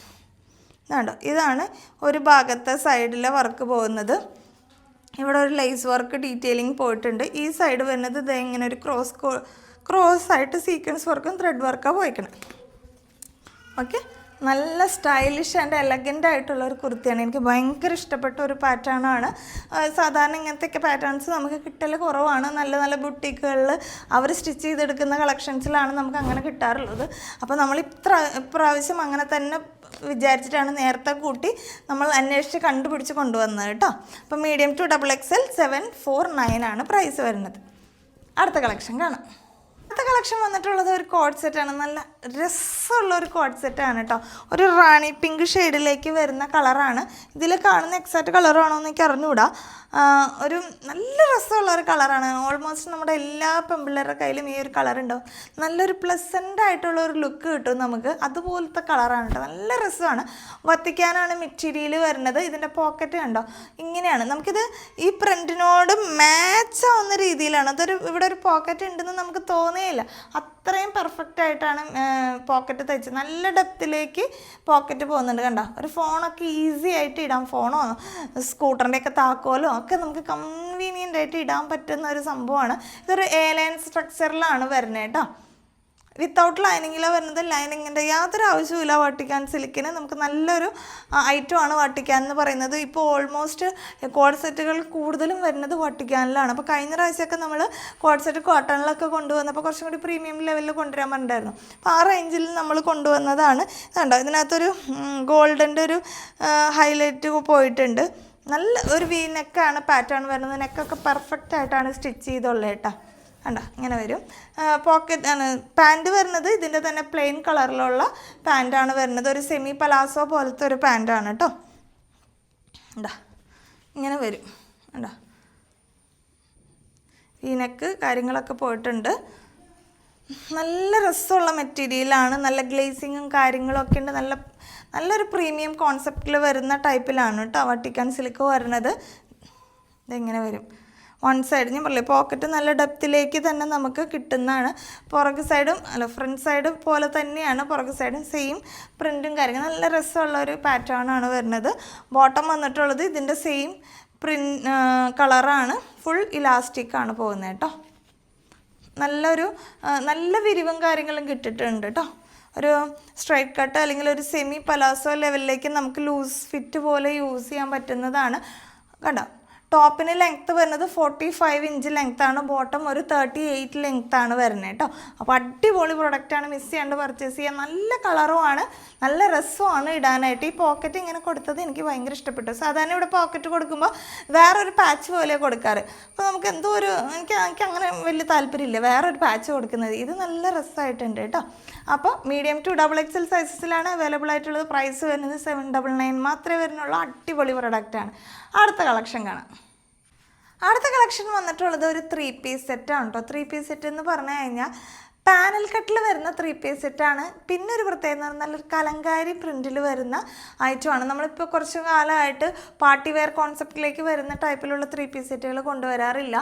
ഇതാണ്ടോ ഇതാണ് ഒരു ഭാഗത്തെ സൈഡിലെ വർക്ക് പോകുന്നത്. ഇവിടെ ഒരു ലേസ് വർക്ക് ഡീറ്റെയിലിംഗ് പോയിട്ടുണ്ട്. ഈ സൈഡ് വരുന്നത് ഇത് ഇങ്ങനെ ഒരു ക്രോസ് ക്രോസ് ആയിട്ട് സീക്വൻസ് വർക്കും ത്രെഡ് വർക്കാണ് പോയിക്കണം. ഓക്കെ നല്ല സ്റ്റൈലിഷ് ആൻഡ് എലഗന്റ് ആയിട്ടുള്ള ഒരു കുർത്തിയാണ്. എനിക്ക് ഭയങ്കര ഇഷ്ടപ്പെട്ട ഒരു പാറ്റേണാണ് സാധാരണ ഇങ്ങനത്തെ സാധാരണ ഇങ്ങനത്തെയൊക്കെ പാറ്റേൺസ് നമുക്ക് കിട്ടൽ കുറവാണ്. നല്ല നല്ല ബുട്ടീക്കുകളിൽ അവർ സ്റ്റിച്ച് ചെയ്തെടുക്കുന്ന കളക്ഷൻസിലാണ് നമുക്ക് അങ്ങനെ കിട്ടാറുള്ളത്. അപ്പോൾ നമ്മൾ ഇത്ര ഇപ്രാവശ്യം അങ്ങനെ തന്നെ വിചാരിച്ചിട്ടാണ് നേരത്തെ കൂട്ടി നമ്മൾ അന്വേഷിച്ച് കണ്ടുപിടിച്ച് കൊണ്ടുവന്നത് കേട്ടോ. അപ്പോൾ medium to double X L seven four nine ആണ് പ്രൈസ് വരുന്നത്. അടുത്ത കളക്ഷൻ കാണാം. അടുത്ത കളക്ഷൻ വന്നിട്ടുള്ളത് ഒരു കോഡ് സെറ്റാണ് നല്ല രസമുള്ള ഒരു കോഡ് സെറ്റാണ് കേട്ടോ ഒരു റാണി പിങ്ക് ഷെയ്ഡിലേക്ക് വരുന്ന കളറാണ്. ഇതിൽ കാണുന്ന എക്സാക്റ്റ് കളറാണോ എന്ന് എനിക്ക് അറിഞ്ഞുകൂടാ ഒരു നല്ല രസമുള്ള ഒരു കളറാണ്. ഓൾമോസ്റ്റ് നമ്മുടെ എല്ലാ പെമ്പിള്ളേരുടെ കയ്യിലും ഈ ഒരു കളർ ഉണ്ടാവും നല്ലൊരു പ്ലസന്റ് ആയിട്ടുള്ള ഒരു ലുക്ക് കിട്ടും നമുക്ക്. അതുപോലത്തെ കളറാണ് കേട്ടോ നല്ല രസമാണ്. വത്തിക്കാനാണ് മെറ്റീരിയൽ വരുന്നത്. ഇതിന്റെ പോക്കറ്റ് കണ്ടോ? ഇങ്ങനെയാണ്. നമുക്കിത് ഈ പ്രിന്റിനോട് മാച്ച് ആവുന്ന രീതിയിലാണ്. അതൊരു ഇവിടെ ഒരു പോക്കറ്റ് ഉണ്ടെന്ന് നമുക്ക് തോന്നിയില്ല. അത്രയും പെർഫെക്റ്റ് ആയിട്ടാണ് പോക്കറ്റ് തയ്ച്ച് നല്ല ഡെപ്തിലേക്ക് പോക്കറ്റ് പോകുന്നുണ്ട് കണ്ടോ? ഒരു ഫോണൊക്കെ ഈസി ആയിട്ട് ഇടാം ഫോണോ സ്കൂട്ടറിന്റെ ഒക്കെ താക്കോലോ ഒക്കെ നമുക്ക് കൺവീനിയന്റ് ആയിട്ട് ഇടാൻ പറ്റുന്ന ഒരു സംഭവമാണ്. ഇതൊരു എ ലൈൻ സ്ട്രക്ചറിലാണ് വരുന്നത് കേട്ടോ. വിത്തൗട്ട് ലൈനിങ്ങിലാണ് വരുന്നത് ലൈനിങ്ങിന്റെ യാതൊരു ആവശ്യമില്ല വട്ടിക്കാൻ സിലിക്കിന് നമുക്ക് നല്ലൊരു ഐറ്റമാണ് വട്ടിക്കാൻ എന്ന് പറയുന്നത്. ഇപ്പോൾ ഓൾമോസ്റ്റ് കോഡ് സെറ്റുകൾ കൂടുതലും വരുന്നത് വട്ടിക്കാനിലാണ് അപ്പോൾ കഴിഞ്ഞ പ്രാവശ്യമൊക്കെ നമ്മൾ കോഡ് സെറ്റ് കോട്ടണിലൊക്കെ കൊണ്ടുവന്നപ്പോൾ കുറച്ചും കൂടി പ്രീമിയം ലെവലിൽ കൊണ്ടുവരാൻ പറഞ്ഞിട്ടുണ്ടായിരുന്നു. അപ്പോൾ ആ റേഞ്ചിൽ നമ്മൾ കൊണ്ടുവന്നതാണ്. ഇതുണ്ടോ ഇതിനകത്തൊരു ഗോൾഡന്റെ ഒരു ഹൈലൈറ്റ് പോയിട്ടുണ്ട്. നല്ല ഒരു വി നെക്കാണ് പാറ്റേൺ വരുന്നത്. നെക്കൊക്കെ പെർഫെക്റ്റ് ആയിട്ടാണ് സ്റ്റിച്ച് ചെയ്തുള്ളത് കേട്ടോ കണ്ട ഇങ്ങനെ വരും. പോക്കറ്റ് ആണ് പാന്റ് വരുന്നത് ഇതിന്റെ തന്നെ പ്ലെയിൻ കളറിലുള്ള പാന്റാണ് വരുന്നത്. ഒരു സെമി പലാസോ പോലത്തെ ഒരു പാന്റാണ് കേട്ടോ ഉണ്ടാ ഇങ്ങനെ വരും. ഉണ്ടാ ഈ നെക്ക് കാര്യങ്ങളൊക്കെ പോയിട്ടുണ്ട്. നല്ല രസമുള്ള മെറ്റീരിയലാണ് നല്ല ഗ്ലേസിങ്ങും കാര്യങ്ങളൊക്കെ ഉണ്ട്. നല്ല നല്ലൊരു പ്രീമിയം കോൺസെപ്റ്റിൽ വരുന്ന ടൈപ്പിലാണ് കേട്ടോ വട്ടിക്കാൻ സിലിക്ക് വരുന്നത്. ഇതെങ്ങനെ വരും? വൺ സൈഡ് ഞാൻ പറയുന്നത് പോക്കറ്റ് നല്ല ഡെപ്തിലേക്ക് തന്നെ നമുക്ക് കിട്ടുന്നതാണ്. പുറക് സൈഡും അല്ല ഫ്രണ്ട് സൈഡ് പോലെ തന്നെയാണ് പുറക് സൈഡും സെയിം പ്രിന്റും കാര്യങ്ങളും. നല്ല രസമുള്ള ഒരു പാറ്റേൺ ആണ് വരുന്നത്. ബോട്ടം വന്നിട്ടുള്ളത് ഇതിന്റെ സെയിം പ്രിൻ കളറാണ് ഫുൾ ഇലാസ്റ്റിക് ആണ് പോകുന്നത് കേട്ടോ. നല്ലൊരു നല്ല വിരിവും കാര്യങ്ങളും കിട്ടിയിട്ടുണ്ട് കേട്ടോ. ഒരു സ്ട്രൈറ്റ് കട്ട് അല്ലെങ്കിൽ ഒരു സെമി പലാസോ ലെവലിലേക്ക് നമുക്ക് ലൂസ് ഫിറ്റ് പോലെ യൂസ് ചെയ്യാൻ പറ്റുന്നതാണ്. കണ്ടോ? ടോപ്പിന് ലെങ്ത്ത് വരുന്നത് ഫോർട്ടി ഫൈവ് ഇഞ്ച് ആണ്. ബോട്ടം ഒരു തേർട്ടി എയ്റ്റ് ലെങ്ത്താണ് വരുന്നത് കേട്ടോ. അപ്പോൾ അടിപൊളി പ്രൊഡക്റ്റാണ് മിസ് ചെയ്യാണ്ട് പർച്ചേസ് ചെയ്യാൻ. നല്ല കളറുമാണ് നല്ല രസമാണ് ഇടാനായിട്ട്. ഈ പോക്കറ്റ് ഇങ്ങനെ കൊടുത്തത് എനിക്ക് ഭയങ്കര ഇഷ്ടപ്പെട്ടു. സാധാരണ ഇവിടെ പോക്കറ്റ് കൊടുക്കുമ്പോൾ വേറൊരു പാച്ച് പോലെ കൊടുക്കാറ്. അപ്പോൾ നമുക്ക് എന്തോ ഒരു എനിക്ക് എനിക്ക് അങ്ങനെ വലിയ താല്പര്യമില്ല. വേറൊരു പാച്ച് കൊടുക്കുന്നത്. ഇത് നല്ല രസമായിട്ടുണ്ട് കേട്ടോ. അപ്പോൾ മീഡിയം ടു ഡബിൾ എക്സൽ സൈസസിലാണ് അവൈലബിൾ ആയിട്ടുള്ളത്. പ്രൈസ് വരുന്നത് സെവൻ ഡബിൾ നയൻ മാത്രമേ വരുന്നുള്ളൂ. അടിപൊളി പ്രൊഡക്റ്റാണ് അടുത്ത കളക്ഷൻ കാണാം. അടുത്ത കളക്ഷൻ വന്നിട്ടുള്ളത് ഒരു ത്രീ പീസ് സെറ്റാണ് കേട്ടോ ത്രീ പീസ് സെറ്റ് എന്ന് പറഞ്ഞു കഴിഞ്ഞാൽ പാനൽ കട്ടിൽ വരുന്ന ത്രീ പീസ് സെറ്റാണ് പിന്നെ ഒരു പ്രത്യേകത എന്ന് പറഞ്ഞാൽ ഒരു കലങ്കാരി പ്രിന്റിൽ വരുന്ന ഐറ്റമാണ് നമ്മളിപ്പോൾ കുറച്ച് കാലമായിട്ട് പാർട്ടി വെയർ കോൺസെപ്റ്റിലേക്ക് വരുന്ന ടൈപ്പിലുള്ള ത്രീ പീസ് സെറ്റുകൾ കൊണ്ടുവരാറില്ല.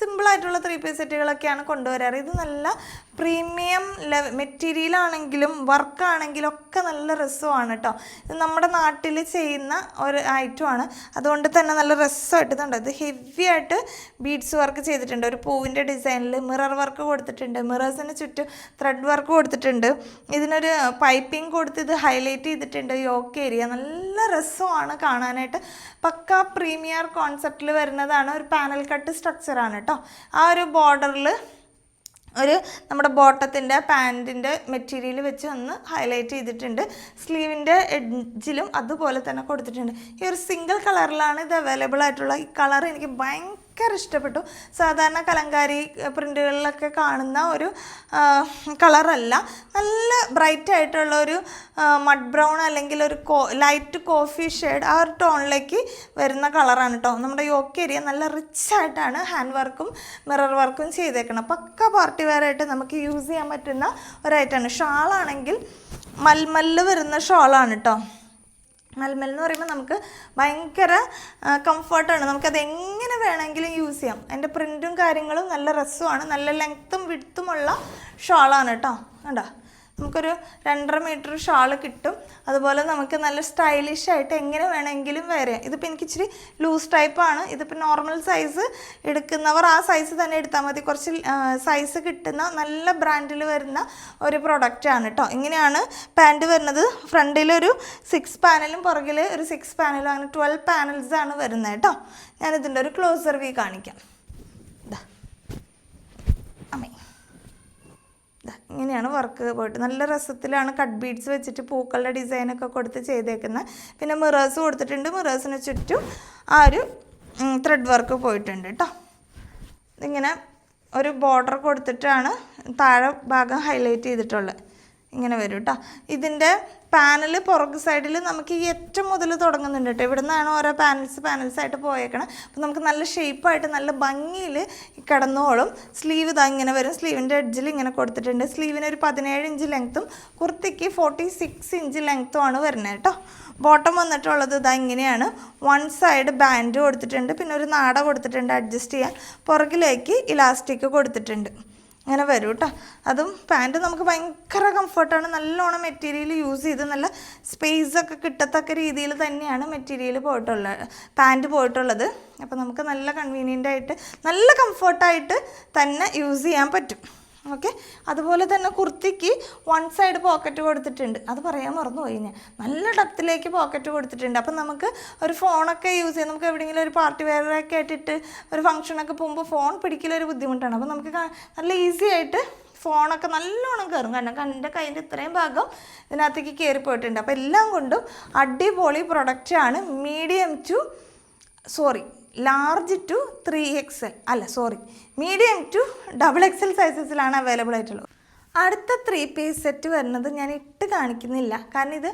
സിമ്പിളായിട്ടുള്ള ത്രീ പീസ് സെറ്റുകളൊക്കെയാണ് കൊണ്ടുവരാറ്. ഇത് നല്ല പ്രീമിയം ലെവ മെറ്റീരിയലാണെങ്കിലും വർക്കാണെങ്കിലും ഒക്കെ നല്ല രസമാണ് കേട്ടോ ഇത് നമ്മുടെ നാട്ടിൽ ചെയ്യുന്ന ഒരു ഐറ്റമാണ് അതുകൊണ്ട് തന്നെ നല്ല രസമായിട്ട് ഇതുണ്ട്. ഇത് ഹെവി ആയിട്ട് ബീഡ്സ് വർക്ക് ചെയ്തിട്ടുണ്ട്. ഒരു പൂവിന്റെ ഡിസൈനിൽ മിറർ വർക്ക് കൊടുത്തിട്ടുണ്ട്. മിറേഴ്സിന് ചുറ്റും ത്രെഡ് വർക്ക് കൊടുത്തിട്ടുണ്ട്. ഇതിനൊരു പൈപ്പിംഗ് കൊടുത്ത് ഇത് ഹൈലൈറ്റ് ചെയ്തിട്ടുണ്ട്. യോക്ക് ഏരിയ നല്ല രസമാണ് കാണാനായിട്ട്. പക്ക പ്രീമിയർ കോൺസെപ്റ്റിൽ വരുന്നതാണ് ഒരു പാനൽ കട്ട് സ്ട്രക്ചറാണ് കേട്ടോ ആ ഒരു ബോർഡറിൽ ഒരു നമ്മുടെ ബോട്ടത്തിന്റെ പാന്റിന്റെ മെറ്റീരിയൽ വെച്ച് ഒന്ന് ഹൈലൈറ്റ് ചെയ്തിട്ടുണ്ട്. സ്ലീവിന്റെ എഡ്ജിലും അതുപോലെ തന്നെ കൊടുത്തിട്ടുണ്ട്. ഈ ഒരു സിംഗിൾ കളറിലാണ് ഇത് അവൈലബിൾ ആയിട്ടുള്ള. ഈ കളർ എനിക്ക് ഭയങ്കര ഇഷ്ടപ്പെട്ടു. സാധാരണ കലങ്കാരി പ്രിന്റുകളിലൊക്കെ കാണുന്ന ഒരു കളറല്ല. നല്ല ബ്രൈറ്റ് ആയിട്ടുള്ള ഒരു മഡ് ബ്രൗൺ അല്ലെങ്കിൽ ഒരു കോ ലൈറ്റ് കോഫി ഷെയ്ഡ് ആ ഒരു ടോണിലേക്ക് വരുന്ന കളറാണ് കേട്ടോ നമ്മുടെ യോക്ക് ഏരിയ നല്ല റിച്ച് ആയിട്ടാണ് ഹാൻഡ് വർക്കും മിറർ വർക്കും ചെയ്തേക്കണം പക്ക പാർട്ടി വെയർ ആയിട്ട് നമുക്ക് യൂസ് ചെയ്യാൻ പറ്റുന്ന ഒരു ഐറ്റമാണ് ഷാളാണെങ്കിൽ മൽമല്ല് വരുന്ന ഷോളാണ് കേട്ടോ മൽമൽ എന്ന് പറയുമ്പോൾ നമുക്ക് ഭയങ്കര കംഫർട്ടാണ് നമുക്കത് എങ്ങനെ വേണമെങ്കിലും യൂസ് ചെയ്യാം. അതിന്റെ പ്രിന്റും കാര്യങ്ങളും നല്ല രസമാണ്. നല്ല ലെങ്ത്തും വിടുത്തുമുള്ള ഷോളാണ് കേട്ടോ. കണ്ടോ? നമുക്കൊരു രണ്ടര മീറ്റർ ഷാൾ കിട്ടും. അതുപോലെ നമുക്ക് നല്ല സ്റ്റൈലിഷ് ആയിട്ട് എങ്ങനെ വേണമെങ്കിലും ചെയ്യാം ഇതിപ്പോൾ എനിക്ക് ഇച്ചിരി ലൂസ് ടൈപ്പാണ് ഇതിപ്പോൾ നോർമൽ സൈസ് എടുക്കുന്നവർ ആ സൈസ് തന്നെ എടുത്താൽ മതി. കുറച്ച് സൈസ് കിട്ടുന്ന നല്ല ബ്രാൻഡിൽ വരുന്ന ഒരു പ്രൊഡക്റ്റാണ് കേട്ടോ ഇങ്ങനെയാണ് പാന്റ് വരുന്നത്. ഫ്രണ്ടിലൊരു സിക്സ് പാനലും പുറകിൽ ഒരു സിക്സ് പാനലും അങ്ങനെ ട്വൽവ് പാനൽസ് ആണ് വരുന്നത് കേട്ടോ ഞാനിതിന്റെ ഒരു ക്ലോസർ വ്യൂ കാണിക്കാം ഇതാ അമ്മേ ദാ ഇങ്ങനെയാണ് വർക്ക് പോയിട്ട്. നല്ല രസത്തിലാണ് കട്ട് ബീഡ്സ് വെച്ചിട്ട് പൂക്കളുടെ ഡിസൈനൊക്കെ കൊടുത്ത് ചെയ്തേക്കുന്നത് പിന്നെ മിറേഴ്സ് കൊടുത്തിട്ടുണ്ട്. മിറേഴ്സിന് ചുറ്റും ആ ഒരു ത്രെഡ് വർക്ക് പോയിട്ടുണ്ട് കേട്ടോ ഇങ്ങനെ ഒരു ബോർഡർ കൊടുത്തിട്ടാണ് താഴെ ഭാഗം ഹൈലൈറ്റ് ചെയ്തിട്ടുള്ളത് ഇങ്ങനെ വരും കേട്ടോ ഇതിന്റെ പാനൽ പുറക് സൈഡിൽ നമുക്ക് ഈ ഏറ്റവും മുതൽ തുടങ്ങുന്നുണ്ട് കേട്ടോ. ഇവിടെ നിന്നാണ് ഓരോ പാനൽസ് പാനൽസ് ആയിട്ട് പോയേക്കണം. അപ്പോൾ നമുക്ക് നല്ല ഷേപ്പായിട്ട് നല്ല ഭംഗിയിൽ കിടന്നോളും. സ്ലീവ് ഇതാ ഇങ്ങനെ വരും. സ്ലീവിന്റെ എഡ്ജിൽ ഇങ്ങനെ കൊടുത്തിട്ടുണ്ട്. സ്ലീവിന് ഒരു പതിനേഴ് ഇഞ്ച് ലെങ്ത്തും കുർത്തിക്ക് ഫോർട്ടി സിക്സ് ഇഞ്ച് ലെങ്ത്തും ആണ് വരുന്നത് കേട്ടോ. ബോട്ടം വന്നിട്ടുള്ളത് ഇതാ ഇങ്ങനെയാണ്. വൺ സൈഡ് ബാൻഡ് കൊടുത്തിട്ടുണ്ട്. പിന്നെ ഒരു നാട കൊടുത്തിട്ടുണ്ട് അഡ്ജസ്റ്റ് ചെയ്യാൻ. പുറകിലേക്ക് ഇലാസ്റ്റിക് കൊടുത്തിട്ടുണ്ട്. അങ്ങനെ വരും കേട്ടോ അതും പാന്റ് നമുക്ക് ഭയങ്കര കംഫർട്ടാണ് നല്ലോണം മെറ്റീരിയൽ യൂസ് ചെയ്ത് നല്ല സ്പേസ് ഒക്കെ കിട്ടത്തക്ക രീതിയിൽ തന്നെയാണ് മെറ്റീരിയൽ പോയിട്ടുള്ള പാന്റ് പോയിട്ടുള്ളത്. അപ്പോൾ നമുക്ക് നല്ല കൺവീനിയന്റ് ആയിട്ട് നല്ല കംഫർട്ടായിട്ട് തന്നെ യൂസ് ചെയ്യാൻ പറ്റും. ഓക്കെ? അതുപോലെ തന്നെ കുർത്തിക്ക് വൺ സൈഡ് പോക്കറ്റ് കൊടുത്തിട്ടുണ്ട്. അത് പറയാൻ മറന്നുപോയി ഞാൻ. നല്ല ഡപ്തിലേക്ക് പോക്കറ്റ് കൊടുത്തിട്ടുണ്ട്. അപ്പം നമുക്ക് ഒരു ഫോണൊക്കെ യൂസ് ചെയ്യാം. നമുക്ക് എവിടെയെങ്കിലും ഒരു പാർട്ടി വെയറൊക്കെ ആയിട്ടിട്ട് ഒരു ഫംഗ്ഷനൊക്കെ പോകുമ്പോൾ ഫോൺ പിടിക്കലൊരു ബുദ്ധിമുട്ടാണ്. അപ്പോൾ നമുക്ക് നല്ല ഈസി ആയിട്ട് ഫോണൊക്കെ നല്ലോണം കയറും കാരണം കണ്ണിന്റെ കയ്യിന്റെ ഇത്രയും ഭാഗം ഇതിനകത്തേക്ക് കയറി പോയിട്ടുണ്ട്. അപ്പോൾ എല്ലാം കൊണ്ടും അടിപൊളി പ്രൊഡക്റ്റാണ് medium to sorry large to three X അല്ല sorry medium to double XL സൈസസിലാണ് available ആയിട്ടുള്ളത്. അടുത്ത ത്രീ പീസ് സെറ്റ് വരുന്നത് ഞാൻ ഇട്ട് കാണിക്കുന്നില്ല. കാരണം ഇത്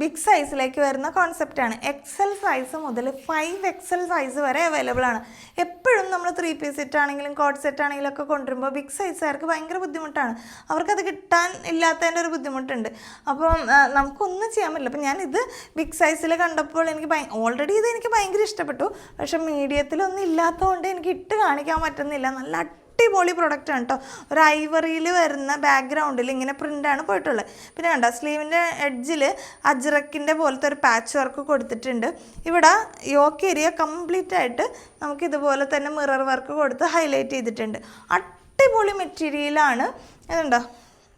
ബിഗ് സൈസിലേക്ക് വരുന്ന കോൺസെപ്റ്റാണ് എക്സൽ സൈസ് മുതൽ ഫൈവ് എക്സൽ സൈസ് വരെ അവൈലബിൾ ആണ്. എപ്പോഴും നമ്മൾ ത്രീ പീസ് സെറ്റ് ആണെങ്കിലും കോട്ട് സെറ്റ് ആണെങ്കിലും ഒക്കെ കൊണ്ടുവരുമ്പോൾ ബിഗ് സൈസുകാർക്ക് ഭയങ്കര ബുദ്ധിമുട്ടാണ്. അവർക്കത് കിട്ടാൻ ഇല്ലാത്തതിന്റെ ഒരു ബുദ്ധിമുട്ടുണ്ട്. അപ്പം നമുക്കൊന്നും ചെയ്യാൻ പറ്റില്ല. അപ്പം ഞാനിത് ബിഗ് സൈസിൽ കണ്ടപ്പോൾ എനിക്ക് ഓൾറെഡി ഇത് എനിക്ക് ഭയങ്കര ഇഷ്ടപ്പെട്ടു. പക്ഷേ മീഡിയത്തിലൊന്നും ഇല്ലാത്തതുകൊണ്ട് എനിക്ക് ഇട്ട് കാണിക്കാൻ പറ്റുന്നില്ല. നല്ല അടിപൊളി പ്രൊഡക്റ്റ് ആണ് കേട്ടോ ഒരു ഐവറിയിൽ വരുന്ന ബാക്ക്ഗ്രൗണ്ടിൽ ഇങ്ങനെ പ്രിന്റാണ് പോയിട്ടുള്ളത്. പിന്നെ കണ്ടോ സ്ലീവിന്റെ എഡ്ജിൽ അജ്രക്കിന്റെ പോലത്തെ ഒരു പാച്ച് വർക്ക് കൊടുത്തിട്ടുണ്ട്. ഇവിടെ യോക്ക് ഏരിയ കംപ്ലീറ്റ് ആയിട്ട് നമുക്ക് ഇതുപോലെ തന്നെ മിറർ വർക്ക് കൊടുത്ത് ഹൈലൈറ്റ് ചെയ്തിട്ടുണ്ട്. അടിപൊളി മെറ്റീരിയലാണ് ഇതുണ്ടോ?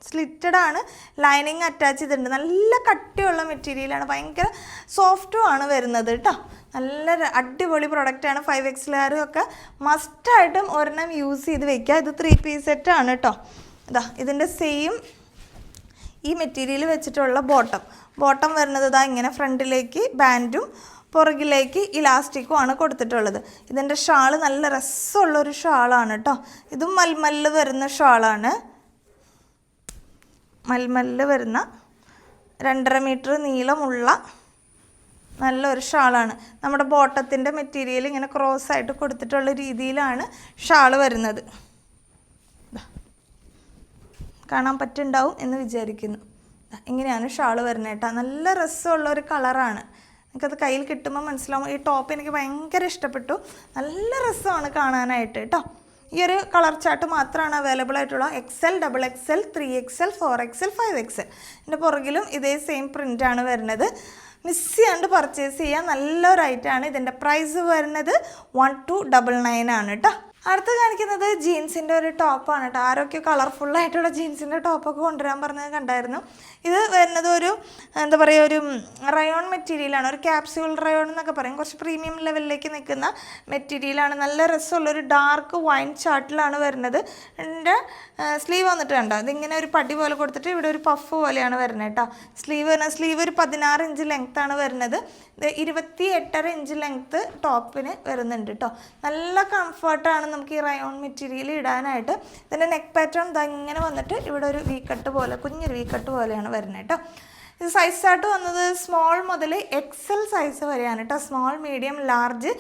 സ്ലിറ്റഡ് ആണ്. ലൈനിങ് അറ്റാച്ച് ചെയ്തിട്ടുണ്ട്. നല്ല കട്ടിയുള്ള മെറ്റീരിയലാണ് ഭയങ്കര സോഫ്റ്റും ആണ് വരുന്നത് കേട്ടോ നല്ല അടിപൊളി പ്രൊഡക്റ്റാണ് ഫൈവ് എക്സിലാരും ഒക്കെ മസ്റ്റായിട്ടും ഒരെണ്ണം യൂസ് ചെയ്ത് വെക്കുക. ഇത് ത്രീ പീസ് സെറ്റ് ആണ് കേട്ടോ ഇതാ ഇതിന്റെ സെയിം ഈ മെറ്റീരിയൽ വെച്ചിട്ടുള്ള ബോട്ടം ബോട്ടം വരുന്നത് ഇതാ ഇങ്ങനെ ഫ്രണ്ടിലേക്ക് ബാൻഡും പുറകിലേക്ക് ഇലാസ്റ്റിക്കും ആണ് കൊടുത്തിട്ടുള്ളത്. ഇതിന്റെ ഷാൾ നല്ല രസമുള്ളൊരു ഷാളാണ് കേട്ടോ ഇതും മൽമല്ല് വരുന്ന ഷാളാണ് മൽമല്ല് വരുന്ന രണ്ടര മീറ്റർ നീളമുള്ള നല്ലൊരു ഷാളാണ്. നമ്മുടെ ബോട്ടത്തിന്റെ മെറ്റീരിയൽ ഇങ്ങനെ ക്രോസ് ആയിട്ട് കൊടുത്തിട്ടുള്ള രീതിയിലാണ് ഷാൾ വരുന്നത്. കാണാൻ പറ്റുണ്ടാവും എന്ന് വിചാരിക്കുന്നു. ഇങ്ങനെയാണ് ഷാൾ വരുന്നത് കേട്ടോ. നല്ല രസമുള്ള ഒരു കളറാണ്. എനിക്കത് കയ്യിൽ കിട്ടുമ്പോൾ മനസ്സിലാവും. ഈ ടോപ്പ് എനിക്ക് ഭയങ്കര ഇഷ്ടപ്പെട്ടു. നല്ല രസമാണ് കാണാനായിട്ട് കേട്ടോ. ഈ ഒരു കളർ ചാർട്ട് മാത്രമാണ് അവൈലബിൾ ആയിട്ടുള്ള XL double XL three XL four XL five XL ഇതിന്റെ പുറകിലും ഇതേ സെയിം പ്രിന്റാണ് വരുന്നത്. മിസ് ചെയ്യാണ്ട് പർച്ചേസ് ചെയ്യാൻ നല്ലൊരു ഐറ്റമാണ് ഇതിന്റെ പ്രൈസ് വരുന്നത് വൺ ടു ഡബിൾ നയൻ ആണ് കേട്ടോ അടുത്ത് കാണിക്കുന്നത് ജീൻസിന്റെ ഒരു ടോപ്പാണ് കേട്ടോ. ആരൊക്കെ കളർഫുൾ ആയിട്ടുള്ള ജീൻസിന്റെ ടോപ്പൊക്കെ കൊണ്ടുവരാൻ പറഞ്ഞത് കണ്ടായിരുന്നു. ഇത് വരുന്നത് ഒരു എന്താ പറയുക ഒരു റയോൺ മെറ്റീരിയലാണ് ഒരു ക്യാപ്സ്യൂൾ റയോൺ എന്നൊക്കെ പറയും. കുറച്ച് പ്രീമിയം ലെവലിലേക്ക് നിൽക്കുന്ന മെറ്റീരിയലാണ് നല്ല രസമുള്ള ഒരു ഡാർക്ക് വൈൻ ചാർട്ടിലാണ് വരുന്നത്. എന്റെ സ്ലീവ് വന്നിട്ട് കണ്ടോ? ഇതിങ്ങനെ ഒരു പടി പോലെ കൊടുത്തിട്ട് ഇവിടെ ഒരു പഫ് പോലെയാണ് വരുന്നത് കേട്ടോ. സ്ലീവ് വരുന്ന സ്ലീവ് ഒരു പതിനാറ് ഇഞ്ച് ലെങ്ത് ആണ് വരുന്നത്. ഇരുപത്തി എട്ടര ഇഞ്ച് ലെങ്ത്ത് ടോപ്പിന് വരുന്നുണ്ട് കേട്ടോ. നല്ല കംഫർട്ടാണ് നമുക്ക് ഈ റയോൺ മെറ്റീരിയൽ ഇടാനായിട്ട് ഇതിന്റെ നെക്ക് പാറ്റേൺ ഇതാ ഇങ്ങനെ വന്നിട്ട് ഇവിടെ ഒരു വീക്കട്ട് കട്ട് പോലെ കുഞ്ഞൊരു വീക്കട്ട് കട്ട് പോലെയാണ് വരുന്നത് കേട്ടോ ഇത് സൈസ് ചാർട്ട് വന്നത് സ്മോൾ മുതൽ എക്സൽ സൈസ് വരെയാണ് കേട്ടോ സ്മോൾ മീഡിയം ലാർജ്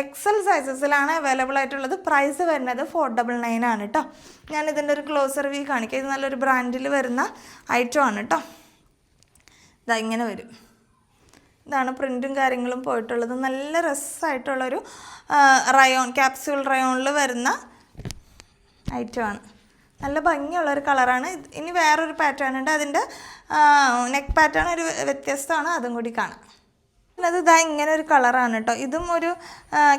എക്സൽ സൈസസിലാണ് അവൈലബിൾ ആയിട്ടുള്ളത്. പ്രൈസ് വരുന്നത് ഫോർ ഡബിൾ നയൻ ആണ് കേട്ടോ ഞാൻ ഇതിന്റെ ഒരു ക്ലോസർ വീ കാണിക്കാം. ഇത് നല്ലൊരു ബ്രാൻഡിൽ വരുന്ന ഐറ്റം ആണ് കേട്ടോ ഇതാ ഇങ്ങനെ വരും. ഇതാണ് പ്രിന്റും കാര്യങ്ങളും പോയിട്ടുള്ളത്. നല്ല രസമായിട്ടുള്ളൊരു റയോൺ ക്യാപ്സ്യൂൾ റയോണിൽ വരുന്ന ഐറ്റമാണ്. നല്ല ഭംഗിയുള്ളൊരു കളറാണ്. ഇനി വേറൊരു പാറ്റേൺ ഉണ്ട്. അതിന്റെ നെക്ക് പാറ്റേൺ ഒരു വ്യത്യസ്തമാണ്. അതും കൂടി കാണാം. അത് ഇതാ ഇങ്ങനെ ഒരു കളറാണ് കേട്ടോ ഇതും ഒരു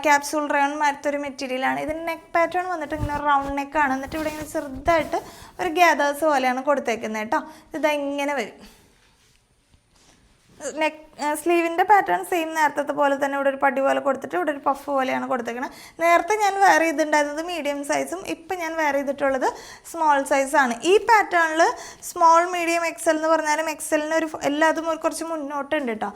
ക്യാപ്സൂൾ റയോൺ മരത്തെ ഒരു മെറ്റീരിയലാണ് ഇതിന്റെ നെക്ക് പാറ്റേൺ വന്നിട്ട് ഇങ്ങനെ റൗണ്ട് നെക്കാണ് എന്നിട്ട് ഇവിടെ ഇങ്ങനെ ചെറുതായിട്ട് ഒരു ഗ്യാദേഴ്സ് പോലെയാണ് കൊടുത്തേക്കുന്നത് കേട്ടോ ഇതാ ഇങ്ങനെ വരും. നെക്ക് സ്ലീവിന്റെ പാറ്റേൺ സെയിം നേരത്തെ പോലെ തന്നെ ഇവിടെ ഒരു പടി പോലെ കൊടുത്തിട്ട് ഇവിടെ ഒരു പഫ് പോലെയാണ് കൊടുത്തേക്കുന്നത് നേരത്തെ ഞാൻ വെയർ ചെയ്തിട്ടുണ്ടായിരുന്നത് മീഡിയം സൈസും ഇപ്പം ഞാൻ വെയർ ചെയ്തിട്ടുള്ളത് സ്മോൾ സൈസാണ് ഈ പാറ്റേണിൽ സ്മോൾ മീഡിയം എക്സൽ എന്ന് പറഞ്ഞാലും എക്സലിന് ഒരു എല്ലാതും ഒരു കുറച്ച് മുന്നോട്ടുണ്ട് കേട്ടോ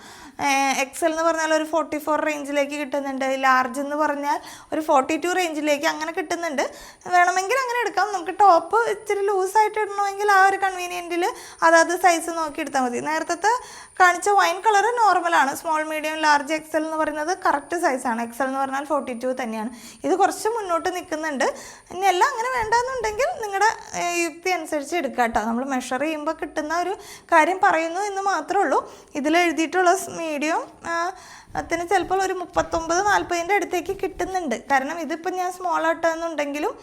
എക്സൽ എന്ന് പറഞ്ഞാൽ ഒരു ഫോർട്ടി ഫോർ റേഞ്ചിലേക്ക് കിട്ടുന്നുണ്ട്. ലാർജ് എന്ന് പറഞ്ഞാൽ ഒരു ഫോർട്ടി ടു റേഞ്ചിലേക്ക് അങ്ങനെ കിട്ടുന്നുണ്ട്. വേണമെങ്കിൽ അങ്ങനെ എടുക്കാം. നമുക്ക് ടോപ്പ് ഇച്ചിരി ലൂസായിട്ട് ഇടണമെങ്കിൽ ആ ഒരു കൺവീനിയന്റിൽ അതാത് സൈസ് നോക്കി എടുത്താൽ മതി. നേരത്തെ കാണിച്ച വൈൻ കളർ നോർമലാണ് സ്മോൾ മീഡിയം ലാർജ് എക്സൽ എന്ന് പറയുന്നത് കറക്റ്റ് സൈസാണ് എക്സൽ എന്ന് പറഞ്ഞാൽ ഫോർട്ടി ടു തന്നെയാണ്. ഇത് കുറച്ച് മുന്നോട്ട് നിൽക്കുന്നുണ്ട്. ഇനി എല്ലാം അങ്ങനെ വേണ്ടെന്നുണ്ടെങ്കിൽ നിങ്ങളുടെ യുക്തി അനുസരിച്ച് എടുക്കുക കേട്ടോ നമ്മൾ മെഷർ ചെയ്യുമ്പോൾ കിട്ടുന്ന ഒരു കാര്യം പറയുന്നു എന്ന് മാത്രമേ ഉള്ളൂ. ഇതിൽ എഴുതിയിട്ടുള്ള മീഡിയം അതിന് ചിലപ്പോൾ ഒരു മുപ്പത്തൊമ്പത് നാൽപ്പതിന്റെ അടുത്തേക്ക് കിട്ടുന്നുണ്ട്. കാരണം ഇതിപ്പോൾ ഞാൻ സ്മോൾ ആട്ടെന്നുണ്ടെങ്കിലും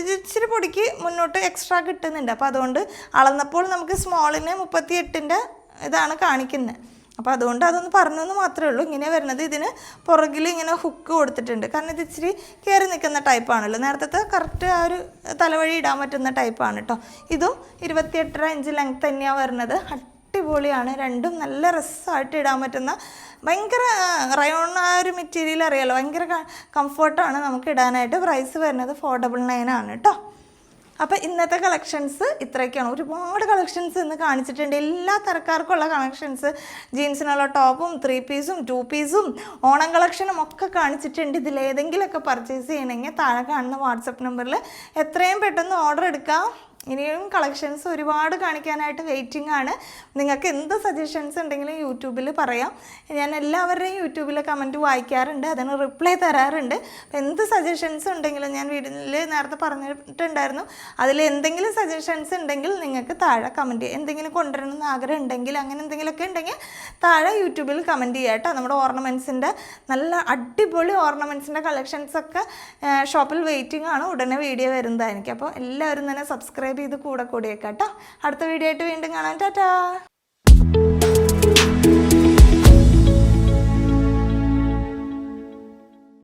ഇച്ചിരി പൊടിക്ക് മുന്നോട്ട് എക്സ്ട്രാ കിട്ടുന്നുണ്ട്. അപ്പോൾ അതുകൊണ്ട് അളന്നപ്പോൾ നമുക്ക് സ്മോളിന് മുപ്പത്തി എട്ടിന്റെ ഇതാണ് കാണിക്കുന്നത് അപ്പോൾ അതുകൊണ്ട് അതൊന്ന് പറഞ്ഞു എന്ന് മാത്രമേ ഉള്ളൂ. ഇങ്ങനെ വരുന്നത് ഇതിന് പുറകിൽ ഇങ്ങനെ ഹുക്ക് കൊടുത്തിട്ടുണ്ട്. കാരണം ഇത് ഇച്ചിരി കയറി നിൽക്കുന്ന ടൈപ്പാണല്ലോ നേരത്തെ കറക്റ്റ് ആ ഒരു തലവഴി ഇടാൻ പറ്റുന്ന ടൈപ്പാണ് കേട്ടോ ഇതും ഇരുപത്തിയെട്ടര ഇഞ്ച് ലെങ്ത് തന്നെയാണ് വരുന്നത്. അടിപൊളിയാണ്. രണ്ടും നല്ല രസമായിട്ട് ഇടാൻ പറ്റുന്ന ഭയങ്കര റയോൺ ആ ഒരു മെറ്റീരിയൽ അറിയാലോ. ഭയങ്കര കംഫർട്ടാണ് നമുക്ക് ഇടാനായിട്ട്. പ്രൈസ് വരുന്നത് ഫോർ ഡബിൾ നയൻ ആണ് കേട്ടോ അപ്പോൾ ഇന്നത്തെ കളക്ഷൻസ് ഇത്രയൊക്കെയാണ്. ഒരുപാട് കളക്ഷൻസ് ഇന്ന് കാണിച്ചിട്ടുണ്ട്. എല്ലാ തരക്കാർക്കുള്ള കളക്ഷൻസ് ജീൻസിനുള്ള ടോപ്പും ത്രീ പീസും ടു പീസും ഓണം കളക്ഷനും ഒക്കെ കാണിച്ചിട്ടുണ്ട്. ഇതിലേതെങ്കിലുമൊക്കെ പർച്ചേസ് ചെയ്യണമെങ്കിൽ താഴെ കാണുന്ന വാട്സപ്പ് നമ്പറിൽ എത്രയും പെട്ടെന്ന് ഓർഡർ എടുക്കാം. ഇനിയും കളക്ഷൻസ് ഒരുപാട് കാണിക്കാനായിട്ട് വെയിറ്റിംഗ് ആണ്. നിങ്ങൾക്ക് എന്ത് സജഷൻസ് ഉണ്ടെങ്കിലും യൂട്യൂബിൽ പറയാം. ഞാൻ എല്ലാവരുടെയും യൂട്യൂബിൽ കമന്റ് വായിക്കാറുണ്ട് അതിന് റിപ്ലൈ തരാറുണ്ട്. അപ്പോൾ എന്ത് സജഷൻസ് ഉണ്ടെങ്കിലും ഞാൻ വീടിൽ നേരത്തെ പറഞ്ഞിട്ടുണ്ടായിരുന്നു. അതിൽ എന്തെങ്കിലും സജഷൻസ് ഉണ്ടെങ്കിൽ നിങ്ങൾക്ക് താഴെ കമന്റ് ചെയ്യുക എന്തെങ്കിലും കൊണ്ടുവരണമെന്ന് ആഗ്രഹം ഉണ്ടെങ്കിൽ അങ്ങനെ എന്തെങ്കിലുമൊക്കെ ഉണ്ടെങ്കിൽ താഴെ യൂട്യൂബിൽ കമന്റ് ചെയ്യുക കേട്ടോ. നമ്മുടെ ഓർണമെന്റ്സിന്റെ നല്ല അടിപൊളി ഓർണമെന്റ്സിന്റെ കളക്ഷൻസൊക്കെ ഷോപ്പിൽ വെയിറ്റിംഗ് ആണ്. ഉടനെ വീഡിയോ വരുന്നതായിരിക്കും. അപ്പോൾ എല്ലാവരും തന്നെ സബ്സ്ക്രൈബ് ചെയ്ത് കൂടെ കൂടിയേക്കാം കേട്ടോ. അടുത്ത വീഡിയോ ആയിട്ട് വീണ്ടും കാണാം. ടാറ്റാ.